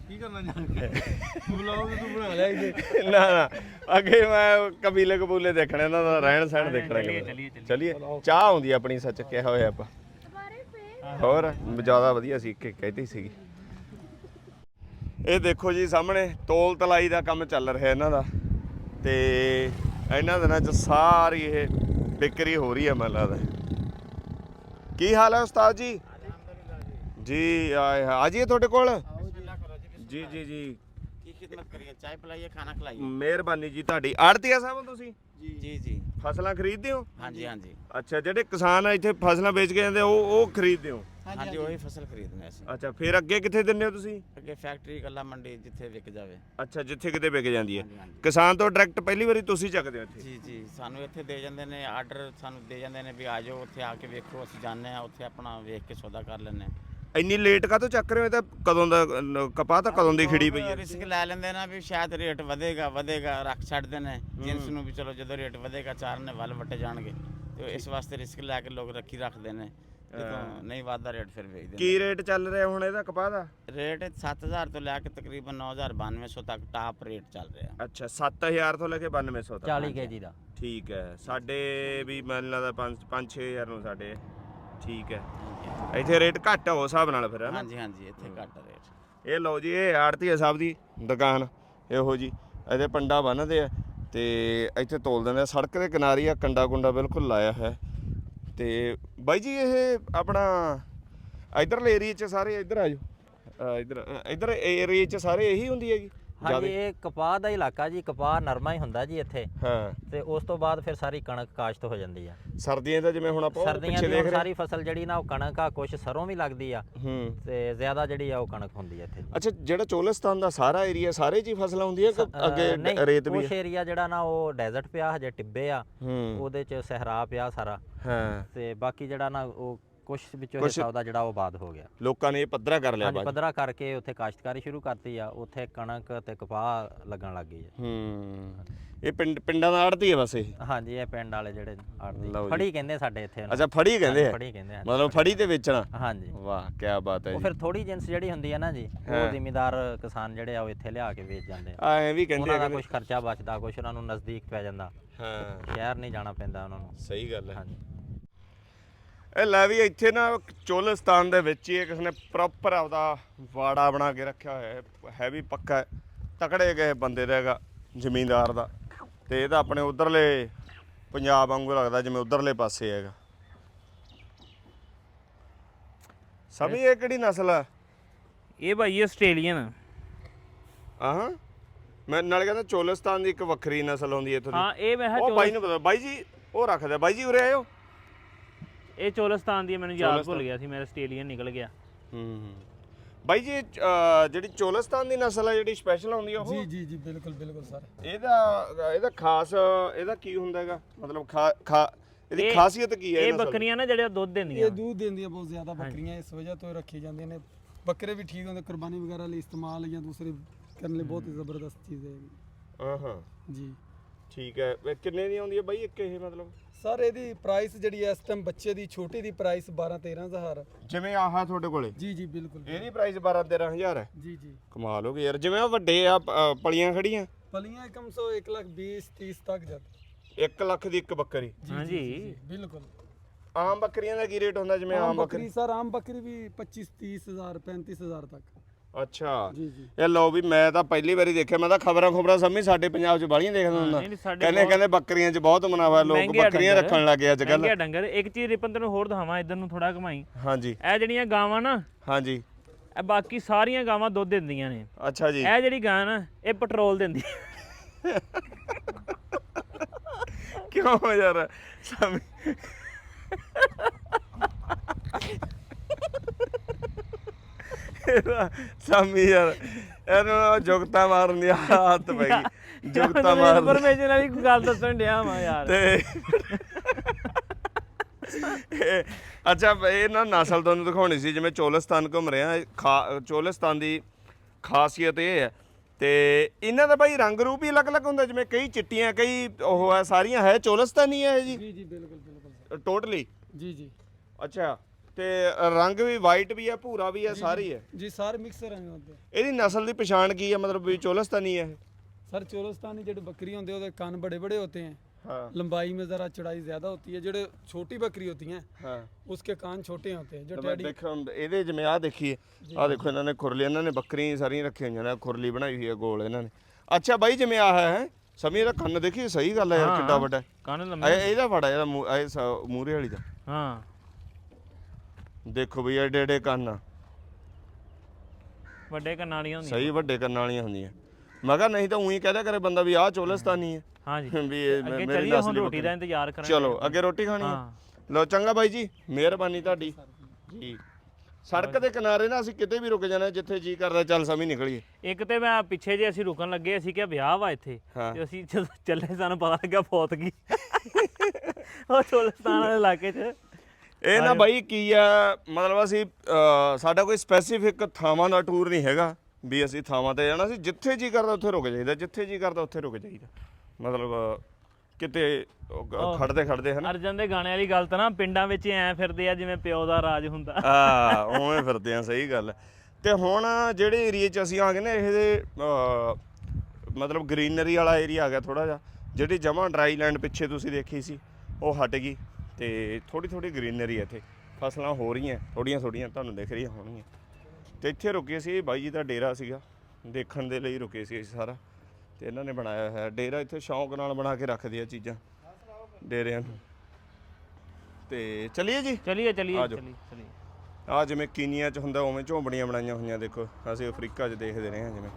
ਕੀ ਕਰਨਾ ਜਾਣ ਕੇ [laughs] ਬੁਲਾਓ ਤੂੰ ਬਣਾ ਲਿਆ ਇਹਦੇ ਨਾ ਨਾ। ਅੱਗੇ ਮੈਂ ਕਬੀਲੇ ਕਬੂਲੇ ਦੇਖਣੇ ਇਹਨਾਂ ਦਾ ਰਹਿਣ ਸਹਿਣ ਦੇਖਣਾ ਚੱਲੀਏ। ਚੱਲੀਏ, ਚਾਹ ਆਉਂਦੀ ਆਪਣੀ ਸੱਚ ਕਿਹਾ ਹੋਇਆ ਆਪਾਂ। ਹੋਰ ਜ਼ਿਆਦਾ ਵਧੀਆ ਸੀ ਕਿ ਕਹਿਤੀ ਸੀਗੀ। ਇਹ ਦੇਖੋ ਜੀ ਸਾਹਮਣੇ ਤੋਲ ਤਲਾਈ ਦਾ ਕੰਮ ਚੱਲ ਰਿਹਾ ਇਹਨਾਂ ਦਾ। ਤੇ ਇਹਨਾਂ ਦਿਨਾਂ 'ਚ ਸਾਰੀ ਇਹ ਬਿਕਰੀ ਹੋ ਰਹੀ ਹੈ ਮੈਨੂੰ ਲੱਗਦਾ ਕੀ ਹਾਲ ਹੈ ਉਸਤਾਦ ਜੀ? ਜੀ ਆਏ ਆ ਜੀ ਤੁਹਾਡੇ ਕੋਲ? ਜੀ ਜੀ ਜੀ। ਕੀ ਖਿਦਮਤ ਕਰੀਏ? ਚਾਹ ਪਿਲਾਈਏ ਖਾਣਾ ਖਿਲਾਈਏ? ਮਿਹਰਬਾਨੀ ਜੀ ਤੁਹਾਡੀ। ਆੜਤੀਆ ਸਾਹਿਬ ਹੋ ਤੁਸੀਂ? ਜੀ ਜੀ ਫਸਲਾਂ ਖਰੀਦਦੇ ਹੋ? ਹਾਂਜੀ ਹਾਂਜੀ। ਅੱਛਾ ਜਿਹੜੇ ਕਿਸਾਨ ਇੱਥੇ ਫਸਲਾਂ ਵੇਚ ਕੇ ਜਾਂਦੇ ਉਹ ਉਹ ਖਰੀਦਦੇ ਹੋ? ਹਾਂਜੀ ਉਹੀ ਫਸਲ ਖਰੀਦਨੇ ਅਸੀਂ। ਅੱਛਾ ਫਿਰ ਅੱਗੇ ਕਿੱਥੇ ਦਿੰਦੇ ਹੋ ਤੁਸੀਂ? ਅੱਗੇ ਫੈਕਟਰੀ ਗੱਲਾ ਮੰਡੀ ਜਿੱਥੇ ਵਿਕ ਜਾਵੇ। ਅੱਛਾ ਜਿੱਥੇ ਕਿਤੇ ਵਿਕ ਜਾਂਦੀ ਹੈ। ਕਿਸਾਨ ਤੋਂ ਡਾਇਰੈਕਟ ਪਹਿਲੀ ਵਾਰੀ ਤੁਸੀਂ ਚੱਕਦੇ ਹੋ ਇੱਥੇ? ਜੀ ਜੀ ਸਾਨੂੰ ਇੱਥੇ ਦੇ ਜਾਂਦੇ ਨੇ ਆਰਡਰ ਸਾਨੂੰ ਦੇ ਜਾਂਦੇ ਨੇ ਵੀ ਆ ਜਾਓ ਉੱਥੇ ਆ ਕੇ ਵੇਖੋ ਅਸੀਂ ਜਾਂਦੇ ਆ ਉੱਥੇ ਆਪਣਾ ਵੇਖ ਕੇ ਸੌਦਾ ਕਰ ਲੈਂਦੇ ਇੰਨੀ ਲੇਟ ਕਾਹਤੋਂ ਚੱਕ ਰਹੇ ਹੋ? ਤਾਂ ਕਦੋਂ ਦਾ ਅਹ, ਤਾਂ ਕਦੋਂ ਦੀ ਖਿੜੀ ਪਈ ਹੈ? ਰਿਸਕ ਲੈ ਲੈਂਦੇ ਨਾ ਵੀ ਸ਼ਾਇਦ ਰੇਟ ਵਧੇਗਾ ਵਧੇਗਾ ਰੱਖ ਛੱਡਦੇ ਨੇ। ਜਿੰਸ ਨੂੰ ਵੀ ਚਲੋ ਜਦੋਂ ਰੇਟ ਵਧੇਗਾ ਚਾਰ ਨੇ ਵੱਲ ਵੱਟੇ ਜਾਣਗੇ। ਇਸ ਵਾਸਤੇ ਰਿਸਕ ਲੈ ਕੇ ਲੋਕ ਰੱਖੀ ਰੱਖਦੇ ਨੇ। ਜਦੋਂ ਨਹੀਂ ਵੱਧਦਾ ਰੇਟ ਫਿਰ ਵੇਚਦੇ ਕੀ ਰੇਟ ਚੱਲ ਰਿਹਾ ਹੁਣ ਇਹਦਾ ਕਪਾਹ ਦਾ? ਰੇਟ 7000 ਤੋਂ ਲੈ ਕੇ ਤਕਰੀਬਨ 9200 ਤੱਕ ਟਾਪ ਰੇਟ ਚੱਲ ਰਿਹਾ। ਅੱਛਾ 7000 ਤੋਂ ਲੈ ਕੇ 9200 ਤੱਕ। 40 ਕੇਜੀ ਦਾ। ਠੀਕ ਹੈ ਸਾਡੇ ਵੀ ਮੈਨੂੰ ਲੱਗਦਾ 5 5-6000 ਨੂੰ ਸਾਡੇ। ਠੀਕ ਹੈ। ਇੱਥੇ ਰੇਟ ਘੱਟ ਉਸ ਹਿਸਾਬ ਨਾਲ ਫਿਰ ਹੈ ਨਾ? ਹਾਂਜੀ ਹਾਂਜੀ ਇੱਥੇ ਘੱਟ ਰੇਟ। ਇਹ ਲਓ ਜੀ ਇਹ ਆੜਤੀਆ ਸਾਹਿਬ ਦੀ ਦੁਕਾਨ। ਇਹੋ ਜੀ ਇਹਦੇ ਪੰਡਾ ਬੰਨਦੇ ਆ ਤੇ ਇੱਥੇ ਤੋਲ ਦਿੰਦੇ ਆ। ਸੜਕ ਦੇ ਕਿਨਾਰੇ ਆ ਕੰਡਾ ਕੁੰਡਾ ਬਿਲਕੁਲ ਲਾਇਆ ਹੈ। ਤੇ ਬਾਈ ਜੀ, ਇਹ ਆਪਣਾ ਇਧਰਲੇ ਏਰੀਆ 'ਚ ਸਾਰੇ ਇੱਧਰ ਆ ਜਾਓ। ਇਧਰ ਇਧਰ ਏਰੀਆ 'ਚ ਸਾਰੇ ਇਹੀ ਹੁੰਦੀ ਹੈਗੀ? ਹਾਂਜੀ ਇਹ ਕਪਾਹ ਦਾ ਇਲਾਕਾ ਜੀ ਕਪਾਹ ਨਰਮਾ ਹੀ ਹੁੰਦਾ ਜੀ ਇੱਥੇ। ਹਾਂ। ਤੇ ਉਸ ਤੋਂ ਬਾਅਦ ਫਿਰ ਸਾਰੀ ਕਣਕ ਕਾਸ਼ਤ ਹੋ ਜਾਂਦੀ ਆ। ਸਰਦੀਆਂ ਦਾ ਜਿਵੇਂ ਹੁਣ ਆਪਾਂ ਪਿੱਛੇ ਦੇਖ ਰਹੇ ਸਾਰੀ ਫਸਲ ਜਿਹੜੀ ਨਾ ਉਹ ਕਣਕ ਆ ਕੁਛ ਸਰੋਂ ਵੀ ਲੱਗਦੀ ਆ। ਹੂੰ। ਤੇ ਜ਼ਿਆਦਾ ਜਿਹੜੀ ਆ ਉਹ ਕਣਕ ਹੁੰਦੀ ਆ ਇੱਥੇ ਜੀ। ਅੱਛਾ ਜਿਹੜਾ ਚੋਲਿਸਤਾਨ ਦਾ ਸਾਰਾ ਏਰੀਆ ਸਾਰੇ ਹੀ ਫਸਲਾਂ ਹੁੰਦੀਆਂ ਕਿ ਅੱਗੇ ਰੇਤ ਵੀ ਕੁਛ ਏਰੀਆ ਜਿਹੜਾ ਨਾ ਉਹ ਡੈਜ਼ਰਟ ਪਿਆ ਹਜੇ ਟਿੱਬੇ ਆ। ਹੂੰ। ਉਹਦੇ ਚ ਸਹਿਰਾ ਪਿਆ ਸਾਰਾ। ਹਾਂ। ਤੇ ਬਾਕੀ ਜਿਹੜਾ ਨਾ ਉਹ ਕੁਛ ਵਿੱਚੋਂ ਕੁਛ- ਹਿੱਸਾ ਉਹਦਾ ਜਿਹੜਾ ਉਹ ਬਾਦ ਹੋ ਗਿਆ। ਲੋਕਾਂ ਨੇ ਇਹ ਪੱਧਰਾ ਕਰ ਲਿਆ ਹਾਂਜੀ। ਪੱਧਰਾ ਕਰਕੇ ਉੱਥੇ ਕਾਸ਼ਤਕਾਰੀ ਸ਼ੁਰੂ ਕਰਤੀ ਆ ਉੱਥੇ ਕਣਕ ਤੇ ਕਪਾਹ ਲੱਗਣ ਲੱਗ ਗਈ ਆ। ਹੂੰ। ਇਹ ਪਿੰਡ ਪਿੰਡਾਂ ਦਾ ਆੜਤੀ ਹੈ ਬਸ ਇਹ? ਹਾਂਜੀ ਇਹ ਪਿੰਡ ਵਾਲੇ ਜਿਹੜੇ ਲਓ ਜੀ। ਫੜੀ ਕਹਿੰਦੇ ਸਾਡੇ ਇੱਥੇ ਉਹਨੂੰ। ਅੱਛਾ ਫੜੀ ਕਹਿੰਦੇ ਆ? ਫੜੀ ਕਹਿੰਦੇ ਆ ਮਤਲਬ ਫੜੀ ਤੇ ਵੇਚਣਾ? ਹਾਂਜੀ। ਵਾਹ ਕੀ ਬਾਤ ਹੈ ਉਹ ਜੀ। ਫਿਰ ਥੋੜੀ ਜਿੰਸ ਜਿਹੜੀ ਹੁੰਦੀ ਆ ਨਾ ਜੀ। ਉਹ ਜ਼ਿਮੀਦਾਰ ਕਿਸਾਨ ਜਿਹੜੇ ਆ ਉਹ ਇੱਥੇ ਲਿਆ ਕੇ ਵੇਚ ਜਾਂਦੇ ਆ। ਆ ਐ ਵੀ ਕਹਿੰਦੇ ਉਹਨਾਂ ਆ ਦਾ ਕੁਝ ਖਰਚਾ ਬਚਦਾ ਕੁਝ ਉਹਨਾਂ ਨੂੰ ਨਜ਼ਦੀਕ ਪੈ ਜਾਂਦਾ। ਹਾਂ। ਸ਼ਹਿਰ ਨਹੀਂ ਜਾਣਾ ਪੈਂਦਾ ਉਹਨਾਂ ਨੂੰ। ਸਹੀ ਗੱਲ ਹੈ। ਹਾਂਜੀ। ਇਹ ਲੈ ਵੀ ਇੱਥੇ ਨਾ ਚੋਲਿਸਤਾਨ ਦੇ ਵਿੱਚ ਹੀ ਕਿਸੇ ਨੇ ਪ੍ਰੋਪਰ ਆਪਦਾ ਵਾੜਾ ਬਣਾ ਕੇ ਰੱਖਿਆ ਹੋਇਆ ਹੈ। ਹੈ ਵੀ ਪੱਕਾ ਹੈ। ਤਕੜੇ ਗਏ ਬੰਦੇ ਦਾ ਹੈਗਾ ਜ਼ਮੀਂਦਾਰ ਦਾ। ਤੇ ਇਹਦਾ ਆਪਣੇ ਉਧਰਲੇ ਪੰਜਾਬ ਵਾਂਗੂ ਲੱਗਦਾ ਜਿਵੇਂ ਉਧਰਲੇ ਪਾਸੇ ਹੈਗਾ। ਸਮੀ ਇਹ ਕਿਹੜੀ ਨਸਲ ਹੈ ਇਹ ਭਾਈ ਆਸਟ੍ਰੇਲੀਅਨ ਆਹਾਂ। ਮੈਂ ਨਾਲੇ ਕਹਿੰਦਾ ਚੋਲਿਸਤਾਨ ਦੀ ਇੱਕ ਵੱਖਰੀ ਨਸਲ ਹੁੰਦੀ ਹੈ ਇੱਥੋਂ ਦੀ। ਹਾਂ ਇਹ ਮੈਂ ਉਹ ਬਾਈ ਨੂੰ ਪਤਾ ਬਾਈ ਜੀ ਉਹ ਰੱਖਦਾ। ਬਾਈ ਜੀ ਉਰੇ ਆਇਓ। ਇਹ ਚੋਲਸਤਾਨ ਦੀ ਹੈ, ਮੈਨੂੰ ਯਾਦ। ਭੁੱਲ ਗਿਆ ਸੀ ਮੇਰਾ ਆਸਟ੍ਰੇਲੀਅਨ ਨਿਕਲ ਗਿਆ। ਹੂੰ ਬਾਈ ਜੀ ਇਹ, ਅਹ, ਜਿਹੜੀ ਚੋਲਿਸਤਾਨ ਦੀ ਨਸਲ ਹੈ ਜਿਹੜੀ ਸਪੈਸ਼ਲ ਹੁੰਦੀ ਆ ਉਹ? ਜੀ ਜੀ ਜੀ ਬਿਲਕੁਲ ਬਿਲਕੁਲ ਸਰ। ਇਹਦਾ ਇਹਦਾ ਖਾਸ ਇਹਦਾ ਕੀ ਹੁੰਦਾ ਹੈਗਾ? ਮਤਲਬ ਖਾ ਖਾ ਇਹਦੀ ਇਹ- ਖਾਸੀਅਤ ਕੀ ਹੈ ਇਹ? ਬੱਕਰੀਆਂ ਨਾ ਜਿਹੜੇ ਦੁੱਧ ਦਿੰਦੀਆਂ। ਇਹ ਦੂਧ ਦਿੰਦੀਆਂ ਬਹੁਤ ਜ਼ਿਆਦਾ ਬੱਕਰੀਆਂ ਇਸ ਵਜ੍ਹਾ ਤੋਂ ਰੱਖੀ ਜਾਂਦੀਆਂ ਨੇ। ਬੱਕਰੇ ਵੀ ਠੀਕ ਹੁੰਦੇ ਕੁਰਬਾਨੀ ਵਗੈਰਾ ਲਈ ਇਸਤੇਮਾਲ ਜਾਂ ਦੂਸਰੇ ਕਰਨ ਲਈ ਬਹੁਤ ਹੀ। ਜ਼ਬਰਦਸਤ ਚੀਜ਼ ਹੈ ਹਾਂ ਹਾਂ। ਜੀ। ਠੀਕ ਹੈ। ਇਹ ਕਿੰਨੇ ਦੀ ਆਉਂਦੀ ਹੈ ਬਾਈ ਇੱਕ ਇਹ ਮਤਲਬ? ਸਰ ਇਹਦੀ ਪ੍ਰਾਈਸ ਜਿਹੜੀ ਹੈ ਇਸ ਟਾਈਮ ਬੱਚੇ ਦੀ ਛੋਟੀ ਦੀ ਪ੍ਰਾਈਸ 12 13000 ਜਿਵੇਂ ਆਹ ਤੁਹਾਡੇ ਕੋਲੇ? ਜੀ ਜੀ ਬਿਲਕੁਲ। ਇਹਦੀ ਪ੍ਰਾਈਸ 12 13000 ਹੈ? ਜੀ ਜੀ। ਕਮਾਲ ਹੋ ਗਈ ਯਾਰ। ਜਿਵੇਂ ਉਹ ਵੱਡੇ ਆ ਅ, ਪਲੀਆਂ ਖੜੀਆਂ? ਪਲੀਆਂ ਕਮ ਸੋ 1 ਲੱਖ 20 30 ਤੱਕ ਜਾਂਦੀ। 1 ਲੱਖ ਦੀ ਇੱਕ ਬੱਕਰੀ। ਹਾਂਜੀ। ਬਿਲਕੁਲ। ਆਮ ਬੱਕਰੀਆਂ ਦਾ ਕੀ ਰੇਟ ਹੁੰਦਾ ਜਿਵੇਂ ਆਮ ਬੱਕਰੀ? ਸਰ ਆਮ ਬੱਕਰੀ ਵੀ 25 30000 35000 ਤੱਕ। ਅੱਛਾ। ਜੀ ਜੀ। ਇਹ ਲਓ ਵੀ ਮੈਂ ਤਾਂ ਪਹਿਲੀ ਵਾਰੀ ਦੇਖਿਆ ਮੈਂ ਤਾਂ ਖਬਰਾਂ ਖਬਰਾਂ ਸਮਝੀ ਸਾਡੇ ਪੰਜਾਬ 'ਚ ਬਾਲੀਆਂ ਦੇਖਦਾ ਹੁੰਦਾ। ਨਹੀਂ, ਨਹੀਂ, ਸਾਡੇ ਕਹਿੰਦੇ ਬਹੁਤ- ਕਹਿੰਦੇ ਬੱਕਰੀਆਂ 'ਚ ਬਹੁਤ ਮੁਨਾਫਾ ਲੋਕ ਮਹਿੰਗੇ ਆ ਬੱਕਰੀਆਂ ਡੰਗਰ। ਰੱਖਣ ਲੱਗੇ ਅੱਜ ਕੱਲ ਮਹਿੰਗੇ ਆ ਡੰਗਰ। ਇੱਕ ਚੀਜ਼ ਰਿਪਨ ਤੈਨੂੰ ਹੋਰ ਦਿਖਾਵਾਂ ਇਧਰ ਨੂੰ ਥੋੜਾ ਘਮਾਈ। ਹਾਂਜੀ। ਇਹ ਜਿਹੜੀਆਂ ਗਾਵਾਂ ਨਾ ਹਾਂਜੀ। ਇਹ ਬਾਕੀ ਸਾਰੀਆਂ ਗਾਵਾਂ ਦੁੱਧ ਦਿੰਦੀਆਂ ਨੇ। ਅੱਛਾ ਜੀ। ਇਹ ਜਿਹੜੀ ਗਾਂ ਨਾ ਇਹ ਪੈਟਰੋਲ ਦਿੰਦੀ। ਕਿਉਂ ਯਾਰ? ਸਮੀ। ਸਮੀ ਯਾਰ ਇਹਨੂੰ ਜੁਗਤਾ ਮਾਰਨ ਦੀ ਆਦਤ ਪੈ ਗਈ। ਜੁਗਤਾ ਮਾਰਨ ਇਨਫੋਰਮੇਸ਼ਨ ਵਾਲੀ ਕੋਈ ਗੱਲ ਦੱਸਣ ਡਿਆ ਵਾ ਯਾਰ। ਤੇ ਅੱਛਾ ਇਹ ਨਾ ਨਸਲ ਤੁਹਾਨੂੰ ਦਿਖਾਉਣੀ ਸੀ ਜਿਵੇਂ ਚੋਲਿਸਤਾਨ ਘੁੰਮ ਰਿਹਾ ਖਾ ਚੋਲਿਸਤਾਨ ਦੀ ਖਾਸੀਅਤ ਇਹ ਹੈ। ਤੇ ਇਹਨਾਂ ਦਾ ਭਾਈ ਰੰਗ ਰੂਪ ਹੀ ਅਲੱਗ-ਅਲੱਗ ਹੁੰਦਾ ਜਿਵੇਂ ਕਈ ਚਿੱਟੀਆਂ ਕਈ ਉਹ ਹੈ ਸਾਰੀਆਂ ਹੈ ਚੋਲਿਸਤਾਨੀ ਹੈ ਜੀ? ਜੀ ਜੀ ਬਿਲਕੁਲ ਬਿਲਕੁਲ। ਟੋਟਲੀ ਜੀ ਜੀ। ਅੱਛਾ। ਤੇ ਰੰਗ ਵੀ ਵਾਈਟ ਵੀ ਹੈ ਭੂਰਾ ਵੀ ਹੈ ਸਾਰੀ ਹੈ ਜੀ ਸਾਰੇ ਮਿਕਸਰ हैं होते ਇਹਦੀ ਨਸਲ ਦੀ ਪਛਾਣ ਕੀ ਹੈ ਮਤਲਬ ਵੀ ਚੋਲਿਸਤਾਨੀ ਹੈ ਇਹ? सर चोलस्तानी जेडे बकरी होते हैं ਉਹਦੇ ਕੰਨ बड़े बड़े होते हैं हाँ लंबाई में ज़रा चौड़ाई ज़्यादा होती है जेडे छोटी बकरी होती हैं ਹਾਂ उसके कान छोटे होते हैं जो ਤੇ ਮੈਂ टैडी ਦੇਖੋ ਇਹਦੇ ਜਿਵੇਂ ਆ ਦੇਖੀਏ ਆ ਦੇਖੋ ਇਹਨਾਂ ਨੇ ਖੁਰਲੀ ਇਹਨਾਂ ਨੇ ਬੱਕਰੀਆਂ ਸਾਰੀਆਂ ਰੱਖੀਆਂ ਹੋਈਆਂ ਨੇ ਖੁਰਲੀ ਬਣਾਈ ਹੋਈ ਹੈ ਗੋਲ ਇਹਨਾਂ ਨੇ ਅੱਛਾ ਬਾਈ ਜਿਵੇਂ ਆ ਹੈ ਸਮੀ ਇਹਦਾ ਕੰਨ ਦੇਖੀ ਸਹੀ ਗੱਲ ਹੈ ਯਾਰ ਕਿੱਡਾ ਵੱਡਾ ਹੈ। ਕੰਨ ਲੰਮੇ ਇਹ- ਇਹਦਾ ਵੱਡਾ ਇਹਦਾ ਮੂੰਹ- ਇਹ ਮੂਰੇ ਵਾਲੀ ਦਾ ਹਾਂ ਦੇਖੋ ਬਈ ਐਡੇ ਐਡੇ ਕੰਨ। ਆ ਵੱਡੇ ਕੰਨਾਂ ਵਾਲੀਆਂ ਹੁੰਦੀਆਂ। ਸਹੀ ਵੱਡੇ ਕੰਨਾਂ ਵਾਲੀਆਂ ਹੁੰਦੀਆਂ। ਮੈਂ ਕਿਹਾ ਨਹੀਂ ਤਾਂ ਉਹੀ ਕਹਦਾ ਕਰੇ ਬੰਦਾ ਵੀ ਆਹ ਚੋਲਿਸਤਾਨੀ ਹੈ। ਹਾਂਜੀ। [laughs] ਵੀ ਇਹ ਅੱਗੇ ਮੇਰੀ ਚੱਲੀਏ ਹੁਣ ਨਸਲੀ ਰੋਟੀ ਦਾ ਬੱਕਰੀ। ਇੰਤਜ਼ਾਰ ਕਰਾਂਗੇ। ਚਲੋ ਅੱਗੇ ਰੋਟੀ ਖਾਣੀ ਹੈ। ਹਾਂ। ਲਓ ਚੰਗਾ ਬਾਈ ਜੀ ਮਿਹਰਬਾਨੀ ਤੁਹਾਡੀ। ਜੀ। ਸੜਕ ਦੇ ਕਿਨਾਰੇ ਨਾ ਅਸੀਂ ਕਿਤੇ ਵੀ ਰੁਕ ਜਾਣਾ ਜਿੱਥੇ ਜੀ ਕਰਦਾ ਚੱਲ ਸਮੀ ਨਿਕਲੀਏ। ਇੱਕ ਤੇ ਮੈਂ ਪਿੱਛੇ ਜੇ ਅਸੀਂ ਰੁਕਣ ਲੱਗੇ ਅਸੀਂ ਕਿਹਾ ਵਿਆਹ ਵਾ ਇੱਥੇ। ਹਾਂ। ਤੇ ਅਸੀਂ ਜਦੋਂ ਚੱਲੇ ਸਾਨੂੰ ਪਤਾ ਲੱਗਾ ਫੌਤ ਗਈ ਉਹ ਚੋਲਸਤਾਨ ਵਾਲੇ ਇਲਾਕੇ 'ਚ। ਇਹ ਨਾ ਬਾਈ ਕੀ ਆ ਮਤਲਬ ਅਸੀਂ ਅਹ, ਸਾਡਾ ਕੋਈ ਸਪੈਸੀਫਿਕ ਥਾਵਾਂ ਦਾ ਟੂਰ ਨਹੀਂ ਹੈਗਾ ਵੀ ਅਸੀਂ ਥਾਵਾਂ ਤੇ ਜਾਣਾ ਸੀ ਜਿੱਥੇ ਜੀ ਕਰਦਾ ਉੱਥੇ ਰੁਕ ਜਾਈਦਾ ਜਿੱਥੇ ਜੀ ਕਰਦਾ ਉੱਥੇ ਰੁਕ ਜਾਈਦਾ। ਮਤਲਬ ਅਹ, ਕਿਤੇ ਉਹ ਗ- ਖੜਦੇ ਖੜਦੇ ਹਨ। ਅਰਜਨ ਦੇ ਗਾਣੇ ਵਾਲੀ ਗੱਲ ਤਾਂ ਨਾ ਪਿੰਡਾਂ ਵਿੱਚ ਐ ਫਿਰਦੇ ਆ ਜਿਵੇਂ ਪਿਓ ਦਾ ਰਾਜ ਹੁੰਦਾ। ਆ ਉਵੇਂ ਫਿਰਦੇ ਆ ਸਹੀ ਗੱਲ। ਹੈ। ਤੇ ਹੁਣ ਜਿਹੜੇ ਏਰੀਏ 'ਚ ਅਸੀਂ ਆ ਗਏ ਨੇ ਇਹਦੇ ਅਹ, ਮਤਲਬ ਗ੍ਰੀਨਰੀ ਵਾਲਾ ਏਰੀਆ ਆ ਗਿਆ ਥੋੜਾ ਜਿਹਾ ਜਿਹੜੀ ਜਮਾਂ ਡਰਾਈ ਲੈਂਡ ਪਿੱਛੇ ਤੁਸੀਂ ਦੇਖੀ ਸੀ ਉਹ ਹਟ ਗਈ। ਤੇ ਥੋੜੀ ਥੋੜੀ ਗ੍ਰੀਨਰੀ ਇੱਥੇ। ਫਸਲਾਂ ਹੋ ਰਹੀਆਂ ਥੋੜੀਆਂ ਥੋੜੀਆਂ ਤੁਹਾਨੂੰ ਦਿਖ ਰਹੀਆਂ ਹੋਣਗੀਆਂ। ਤੇ ਇੱਥੇ ਰੁਕੇ ਸੀ ਇਹ ਬਾਈ ਜੀ ਦਾ ਡੇਰਾ ਸੀਗਾ ਦੇਖਣ ਦੇ ਲਈ ਰੁਕੇ ਸੀ ਅਸੀਂ ਸਾਰਾ। ਤੇ ਇਹਨਾਂ ਨੇ ਬਣਾਇਆ ਹੋਇਆ ਡੇਰਾ ਇੱਥੇ ਸ਼ੌਂਕ ਨਾਲ ਬਣਾ ਕੇ ਰੱਖਦੇ ਆ ਚੀਜ਼ਾਂ ਡੇਰਿਆਂ ਨੂੰ। ਤੇ ਚਲਿਏ ਜੀ? ਚਲਿਏ ਚਲਿਏ ਆ ਜਾਓ। ਚਲਿਏ ਚਲਿਏ। ਆ ਜਿਵੇਂ ਕੀਨੀਆ ਚ ਹੁੰਦਾ ਉਵੇਂ ਝੋਂਪੜੀਆਂ ਬਣਾਈਆਂ ਹੋਈਆਂ ਦੇਖੋ। ਅਸੀਂ ਅਫਰੀਕਾ 'ਚ ਦੇਖਦੇ ਰਹੇ ਹਾਂ ਜਿਵੇਂ।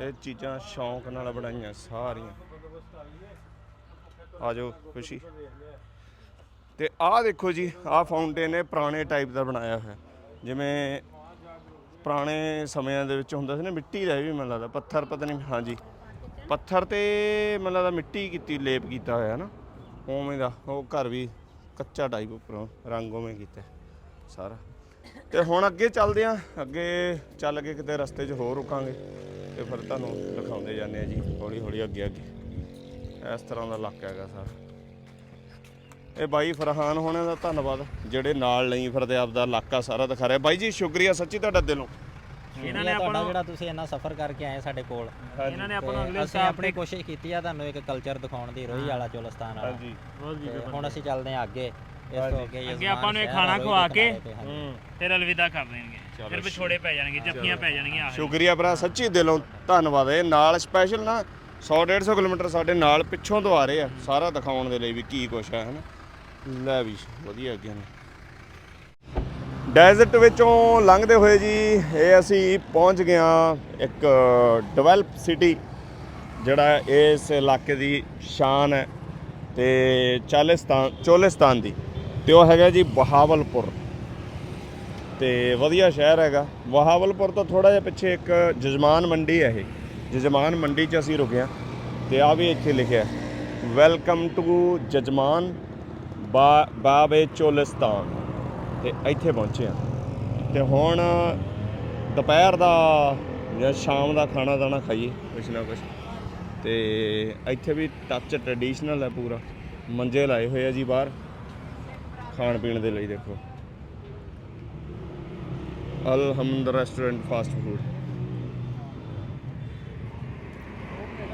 ਇਹ ਚੀਜ਼ਾਂ ਸ਼ੌਂਕ ਨਾਲ ਬਣਾਈਆਂ ਸਾਰੀਆਂ। ਆ ਜਾਓ, ਖੁਸ਼ੀ। ਤੇ ਆਹ ਦੇਖੋ ਜੀ, ਆਹ ਫਾਊਂਟੇਨ ਇਹ ਪੁਰਾਣੇ ਟਾਈਪ ਦਾ ਬਣਾਇਆ ਹੋਇਆ। ਜਿਵੇਂ ਪੁਰਾਣੇ ਸਮਿਆਂ ਦੇ ਵਿੱਚ ਹੁੰਦਾ ਸੀ ਨਾ, ਮਿੱਟੀ ਦਾ ਇਹ ਵੀ ਮੈਨੂੰ ਲੱਗਦਾ, ਪੱਥਰ ਪਤਾ ਨਹੀਂ, ਹਾਂਜੀ। ਪੱਥਰ ਤੇ ਮੈਨੂੰ ਲੱਗਦਾ ਮਿੱਟੀ ਕੀਤੀ, ਲੇਪ ਕੀਤਾ ਹੋਇਆ ਨਾ। ਉਵੇਂ ਦਾ, ਉਹ ਘਰ ਵੀ ਕੱਚਾ ਟਾਈਪ ਉੱਪਰੋਂ, ਰੰਗ ਉਵੇਂ ਕੀਤਾ ਸਾਰਾ। ਤੇ ਹੁਣ ਅੱਗੇ ਚੱਲਦੇ ਆਂ ਅੱਗੇ ਚੱਲ ਕੇ ਕਿਤੇ ਰਸਤੇ 'ਚ ਹੋਰ ਰੁਕਾਂਗੇ। ਤੇ ਫਿਰ ਤੁਹਾਨੂੰ ਦਿਖਾਉਂਦੇ ਜਾਂਦੇ ਆ ਜੀ ਹੌਲੀ ਹੌਲੀ ਅੱਗੇ ਅੱਗੇ ਇਸ ਤਰ੍ਹਾਂ ਦਾ ਇਲਾਕਾ ਹੈਗਾ ਸਾਰਾ। ਇਹ ਬਾਈ ਫਰਹਾਨ ਹੋਣਾ ਦਾ ਧੰਨਵਾਦ ਜਿਹੜੇ ਨਾਲ ਲਈ ਫਿਰਦੇ ਆਪਦਾ ਇਲਾਕਾ ਸਾਰਾ ਦਿਖਾ ਰਿਹਾ। ਬਾਈ ਜੀ ਸ਼ੁਕਰੀਆ ਸੱਚੀ ਤੁਹਾਡਾ ਦਿਲੋਂ। ਇਹਨਾਂ ਨੇ ਆਪਾਂ ਨੂੰ ਜਿਹੜਾ ਤੁਸੀਂ ਇੰਨਾ ਸਫ਼ਰ ਕਰਕੇ ਆਏ ਸਾਡੇ ਕੋਲ। ਇਹਨਾਂ ਨੇ ਆਪਾਂ ਨੂੰ ਤੇ ਅਗਲੇ ਅਸੀਂ ਆਪਣੀ ਕੋਸ਼ਿਸ਼ ਕੀਤੀ ਆ ਤੁਹਾਨੂੰ ਇੱਕ ਕਲਚਰ ਦਿਖਾਉਣ ਦੀ ਰੋਹੀ ਵਾਲਾ ਚੋਲਸਤਾਨ ਵਾਲਾ। ਹਾਂਜੀ। ਬਹੁਤ ਜੀ ਹੁਣ ਅਸੀਂ ਚੱਲਦੇ ਹਾਂ ਅੱਗੇ। ਇਸ ਤੋਂ ਅੱਗੇ ਅੱਗੇ ਆਪਾਂ ਨੂੰ ਇਹ ਖਾਣਾ ਖਵਾ ਕੇ ਫਿਰ ਅਲਵਿਦਾ ਕਰ ਦੇਣਗੇ। ਫਿਰ ਵਿਛੋੜੇ ਪੈ ਜਾਣਗੇ ਜੱਫੀਆਂ ਪੈ ਜਾਣਗੀਆਂ ਸ਼ੁਕਰੀਆ ਭਰਾ ਸੱਚੀ ਦਿਲੋਂ ਧੰਨਵਾਦ। ਇਹ ਨਾਲ ਸਪੈਸ਼ਲ ਨਾ 100 150 ਕਿਲੋਮੀਟਰ ਸਾਡੇ ਨਾਲ ਪਿੱਛੋਂ ਤੋਂ ਆ ਰਹੇ ਆ, ਸਾਰਾ ਦਿਖਾਉਣ ਦੇ ਲਈ ਵੀ ਕੀ ਕੁਛ ਹੈ, ਹਨਾ? ਲੈ ਵੀ ਵਧੀਆ ਅੱਗੇ ਨੇ। ਡੈਜ਼ਰਟ ਵਿੱਚੋਂ ਲੰਘਦੇ ਹੋਏ ਜੀ, ਇਹ ਅਸੀਂ ਪਹੁੰਚ ਗਏ ਹਾਂ ਇੱਕ ਡਿਵੈਲਪ ਸਿਟੀ ਜਿਹੜਾ ਇਸ ਇਲਾਕੇ ਦੀ ਸ਼ਾਨ ਹੈ ਤੇ ਚਾਲਿਸਤਾਨ, ਚੋਲਿਸਤਾਨ ਦੀ ਤੇ ਉਹ ਹੈਗਾ ਜੀ ਬਹਾਵਲਪੁਰ। ਤੇ ਵਧੀਆ ਸ਼ਹਿਰ ਹੈਗਾ। ਬਹਾਵਲਪੁਰ ਤੋਂ ਥੋੜਾ ਜਿਹਾ ਪਿੱਛੇ ਇੱਕ ਜਜਮਾਨ ਮੰਡੀ ਹੈ ਇਹ। ਜਜਮਾਨ ਮੰਡੀ 'ਚ ਅਸੀਂ ਰੁਕੇ ਹਾਂ ਤੇ ਆ ਵੀ ਇੱਥੇ ਲਿਖਿਆ ਵੈਲਕਮ ਟੂ ਜਜਮਾਨ ਬਾਬੇ ਚੋਲਿਸਤਾਨ। ਤੇ ਇੱਥੇ ਪਹੁੰਚੇ ਹਾਂ। ਤੇ ਹੁਣ ਦੁਪਹਿਰ ਦਾ ਜਾਂ ਸ਼ਾਮ ਦਾ ਖਾਣਾ ਦਾਣਾ ਖਾਈਏ। ਕੁਛ ਨਾ ਕੁਛ। ਤੇ ਇੱਥੇ ਵੀ ਟੱਚ ਟ੍ਰੈਡੀਸ਼ਨਲ ਹੈ ਪੂਰਾ। ਮੰਜੇ ਲਾਏ ਹੋਏ ਆ ਜੀ ਬਾਹਰ। ਖਾਣ ਪੀਣ ਦੇ ਲਈ ਦੇਖੋ। Alhamd restaurant fast food.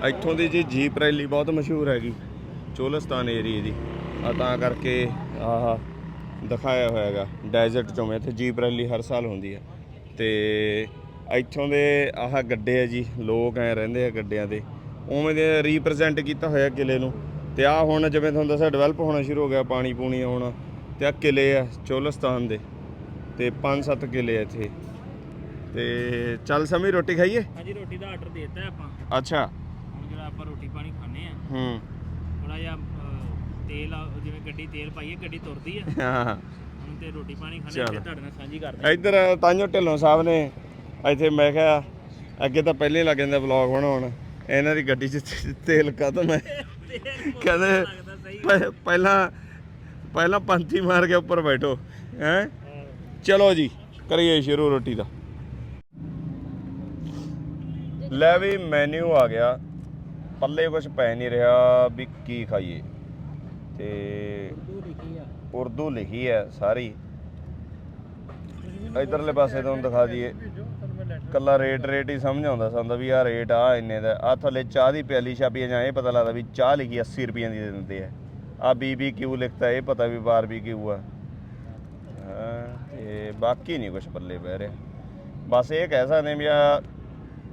ਇੱਥੋਂ ਦੀ ਜੀ ਜੀਪ ਰੈਲੀ ਬਹੁਤ ਮਸ਼ਹੂਰ ਹੈਗੀ ਚੋਲਸਤਾਨ ਏਰੀਏ ਦੀ। ਆ ਤਾਂ ਕਰਕੇ ਆਹ ਦਿਖਾਇਆ ਹੋਇਆ ਹੈਗਾ ਡੈਜ਼ਰਟ ਚੋਂ ਇੱਥੇ ਜੀਪ ਰੈਲੀ ਹਰ ਸਾਲ ਹੁੰਦੀ ਹੈ ਤੇ ਇੱਥੋਂ ਦੇ ਆਹ ਗੱਡੇ ਆ ਜੀ ਲੋਕ ਐ ਰਹਿੰਦੇ ਆ ਗੱਡਿਆਂ ਦੇ। ਉਵੇਂ ਦੇ ਰੀਪ੍ਰੈਜ਼ੈਂਟ ਕੀਤਾ ਹੋਇਆ ਕਿਲੇ ਨੂੰ। ਤੇ ਆ ਹੁਣ ਜਿਵੇਂ ਤੁਹਾਨੂੰ ਦੱਸਿਆ ਡਿਵੈਲਪ ਹੋਣਾ ਸ਼ੁਰੂ ਹੋ ਗਿਆ ਪਾਣੀ ਪੂਣੀ ਆਉਣਾ। ਤੇ ਆ ਕਿਲੇ ਆ ਚੋਲਸਤਾਨ ਦੇ। ਤੇ 5-7 ਕਿਲੇ ਆ ਇੱਥੇ। ਤੇ ਚੱਲ ਸਮੀ ਰੋਟੀ ਖਾਈਏ? ਹਾਂਜੀ ਰੋਟੀ ਦਾ ਆਰਡਰ ਦੇ ਦਿੱਤਾ ਆਪਾਂ। ਅੱਛਾ। ਜਿਹੜਾ ਆਪਾਂ ਰੋਟੀ ਪਾਣੀ ਖਾਣੇ ਆ। ਹੂੰ। ਥੋੜਾ ਜਿਹਾ ਅਹ, ਤੇਲ ਆ- ਜਿਵੇਂ ਗੱਡੀ ਤੇਲ ਪਾਈਏ ਗੱਡੀ ਤੁਰਦੀ ਆ। ਹਾਂ ਹੁਣ ਤੇ ਰੋਟੀ ਪਾਣੀ ਖਾਣੇ। ਫਿਰ ਤੁਹਾਡੇ ਨਾਲ ਸਾਂਝੀ ਕਰਦੇ ਇੱਧਰ ਤਾਂਜੋ ਢਿੱਲੋਂ ਸਾਹਿਬ ਨੇ ਇੱਥੇ ਮੈਂ ਕਿਹਾ ਅੱਗੇ ਤਾਂ ਪਹਿਲੇ ਲੱਗ ਜਾਂਦੇ ਵਲੌਗ ਬਣਾਉਣ। ਇਹਨਾਂ ਦੀ ਗੱਡੀ 'ਚ ਤੇ- ਤੇਲ ਖਤਮ ਹੈ ਕਹਿੰਦੇ ਪਹਿ- ਪਹਿਲਾਂ ਪਹਿਲਾਂ ਪੰਥੀ ਮਾਰ ਕੇ ਉੱਪਰ ਬੈਠੋ ਹੈ? ਚਲੋ ਜੀ ਕਰੀਏ ਸ਼ੁਰੂ ਰੋਟੀ ਦਾ। ਲੈ ਵੀ ਮੈਨੂ ਆ ਗਿਆ। ਪੱਲੇ ਕੁਝ ਪੈ ਨਹੀਂ ਰਿਹਾ ਵੀ ਕੀ ਖਾਈਏ। ਤੇ ਉਰਦੂ ਲਿਖੀ ਹੈ ਸਾਰੀ। ਇਧਰਲੇ ਪਾਸੇ ਤੁਹਾਨੂੰ ਦਿਖਾ ਦਈਏ। ਕੱਲਾ ਰੇਟ ਰੇਟ ਹੀ ਸਮਝ ਆਉਂਦਾ ਸਾਨੂੰ ਵੀ ਆਹ ਰੇਟ ਆ ਇੰਨੇ ਦਾ। ਆ ਥੱਲੇ ਚਾਹ ਦੀ ਪਿਆਲੀ ਛਾਪੀ ਜਾਂ ਇਹ ਪਤਾ ਲੱਗਦਾ ਵੀ ਚਾਹ ਲਿਖੀ 80 ਰੁਪਈਆਂ ਦੀ ਦੇ ਦਿੰਦੇ ਆ। ਆ ਬੀਬੀ ਕਿਊ ਲਿਖਤਾ ਇਹ ਪਤਾ ਵੀ ਬਾਰਬੀ ਕਿਊ ਆ। ਤੇ ਬਾਕੀ ਨਹੀਂ ਕੁਝ ਪੱਲੇ ਪੈ ਰਿਹਾ। ਬਸ ਇਹ ਕਹਿ ਸਕਦੇ ਵੀ ਆ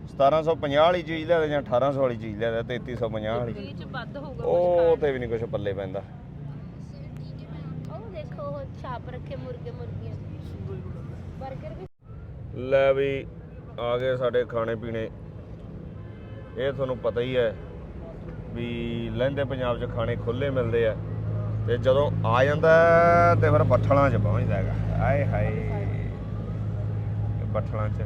1750 ਵਾਲੀ ਚੀਜ਼ ਜਾਂ 1800 ਵਾਲੀ ਚੀਜ਼ ਲਿਆ 3350 ਵਾਲੀ। ਚ ਵੱਧ ਹੋਊਗਾ ਉਹ ਤੇ ਵੀ ਨਹੀਂ ਕੁਝ ਪੱਲੇ ਪੈਂਦਾ। ਉਹ ਦੇਖੋ ਉਹ ਛਾਪ ਰੱਖੇ ਮੁਰਗੇ ਮੁਰਗੀਆਂ। 버ਗਰ ਵੀ ਲੈ ਵੀ ਆ ਗਏ ਸਾਡੇ ਖਾਣੇ ਪੀਣੇ। ਇਹ ਤੁਹਾਨੂੰ ਪਤਾ ਹੀ ਹੈ ਵੀ ਲਹਿੰਦੇ ਪੰਜਾਬ 'ਚ ਖਾਣੇ ਖੁੱਲੇ ਮਿਲਦੇ ਆ। ਤੇ ਜਦੋਂ ਆ ਜਾਂਦਾ ਹੈ ਤੇ ਫਿਰ ਬੱਠਲਾਂ 'ਚ ਪਹੁੰਚਦਾ ਹੈਗਾ। ਆਏ ਹਾਏ। ਬੱਠਲਾਂ 'ਚ।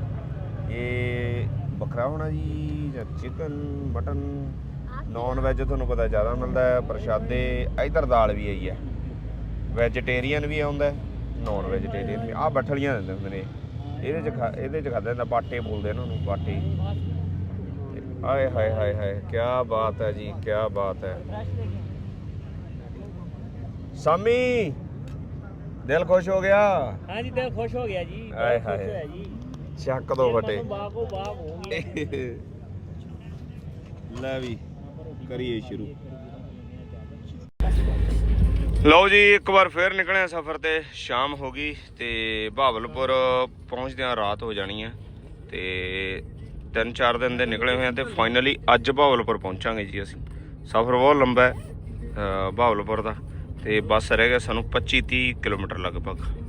ਇਹ ਬੱਕਰਾ ਹੋਣਾ ਜੀ ਜਾਂ ਚਿਕਨ ਮਟਨ ਨੌਨ ਵੈਜ ਤੁਹਾਨੂੰ ਪਤਾ ਜ਼ਿਆਦਾ ਮਿਲਦਾ ਹੈ ਪ੍ਰਸ਼ਾਦੇ ਇਧਰ ਦਾਲ ਵੀ ਆਈ ਹੈ। ਵੈਜੀਟੇਰੀਅਨ ਵੀ ਆਉਂਦਾ ਨੌਨ ਵੈਜੀਟੇਰੀਅਨ ਵੀ। ਆ ਬੱਠਲੀਆਂ ਦਿੰਦੇ ਹੁੰਦੇ ਨੇ। ਇਹਦੇ ਚ ਖਾ- ਇਹਦੇ ਚ ਖਾਦੇ ਜਾਂਦਾ ਬਾਟੇ ਬੋਲਦੇ ਇਹਨਾਂ ਨੂੰ ਬਾਟੇ। ਆਏ ਹਾਏ ਹਾਏ ਹਾਏ ਕੀ ਬਾਤ ਹੈ ਜੀ ਕੀ ਬਾਤ ਹੈ। ਸਾਮੀ ਦਿਲ ਖੁਸ਼ ਹੋ ਗਿਆ? ਹਾਂਜੀ ਦਿਲ ਖੁਸ਼ ਹੋ ਗਿਆ ਜੀ ਆਏ ਹਾਏ। ਚੱਕ ਦੋ ਫਟੇ। ਬਾਗੋ ਬਾਗ ਹੋ ਲੈ ਵੀ, ਕਰੀਏ ਸ਼ੁਰੂ। ਲਓ ਜੀ, ਇੱਕ ਵਾਰ ਫੇਰ ਨਿਕਲੇ ਸਫ਼ਰ ਤੇ। ਸ਼ਾਮ ਹੋ ਗਈ ਤੇ ਬਹਾਵਲਪੁਰ ਪਹੁੰਚਦਿਆਂ ਰਾਤ ਹੋ ਜਾਣੀ ਹੈ ਤੇ ਤਿੰਨ ਚਾਰ ਦਿਨ ਦੇ ਨਿਕਲੇ ਹੋਏ ਆ ਤੇ ਫਾਈਨਲੀ ਅੱਜ ਬਹਾਵਲਪੁਰ ਪਹੁੰਚਾਂਗੇ ਜੀ ਅਸੀਂ। ਸਫ਼ਰ ਬਹੁਤ ਲੰਬਾ ਹੈ ਬਹਾਵਲਪੁਰ ਦਾ ਤੇ ਬੱਸ ਰਹਿ ਗਿਆ ਸਾਨੂੰ 25 30 ਕਿਲੋਮੀਟਰ ਲਗਭਗ।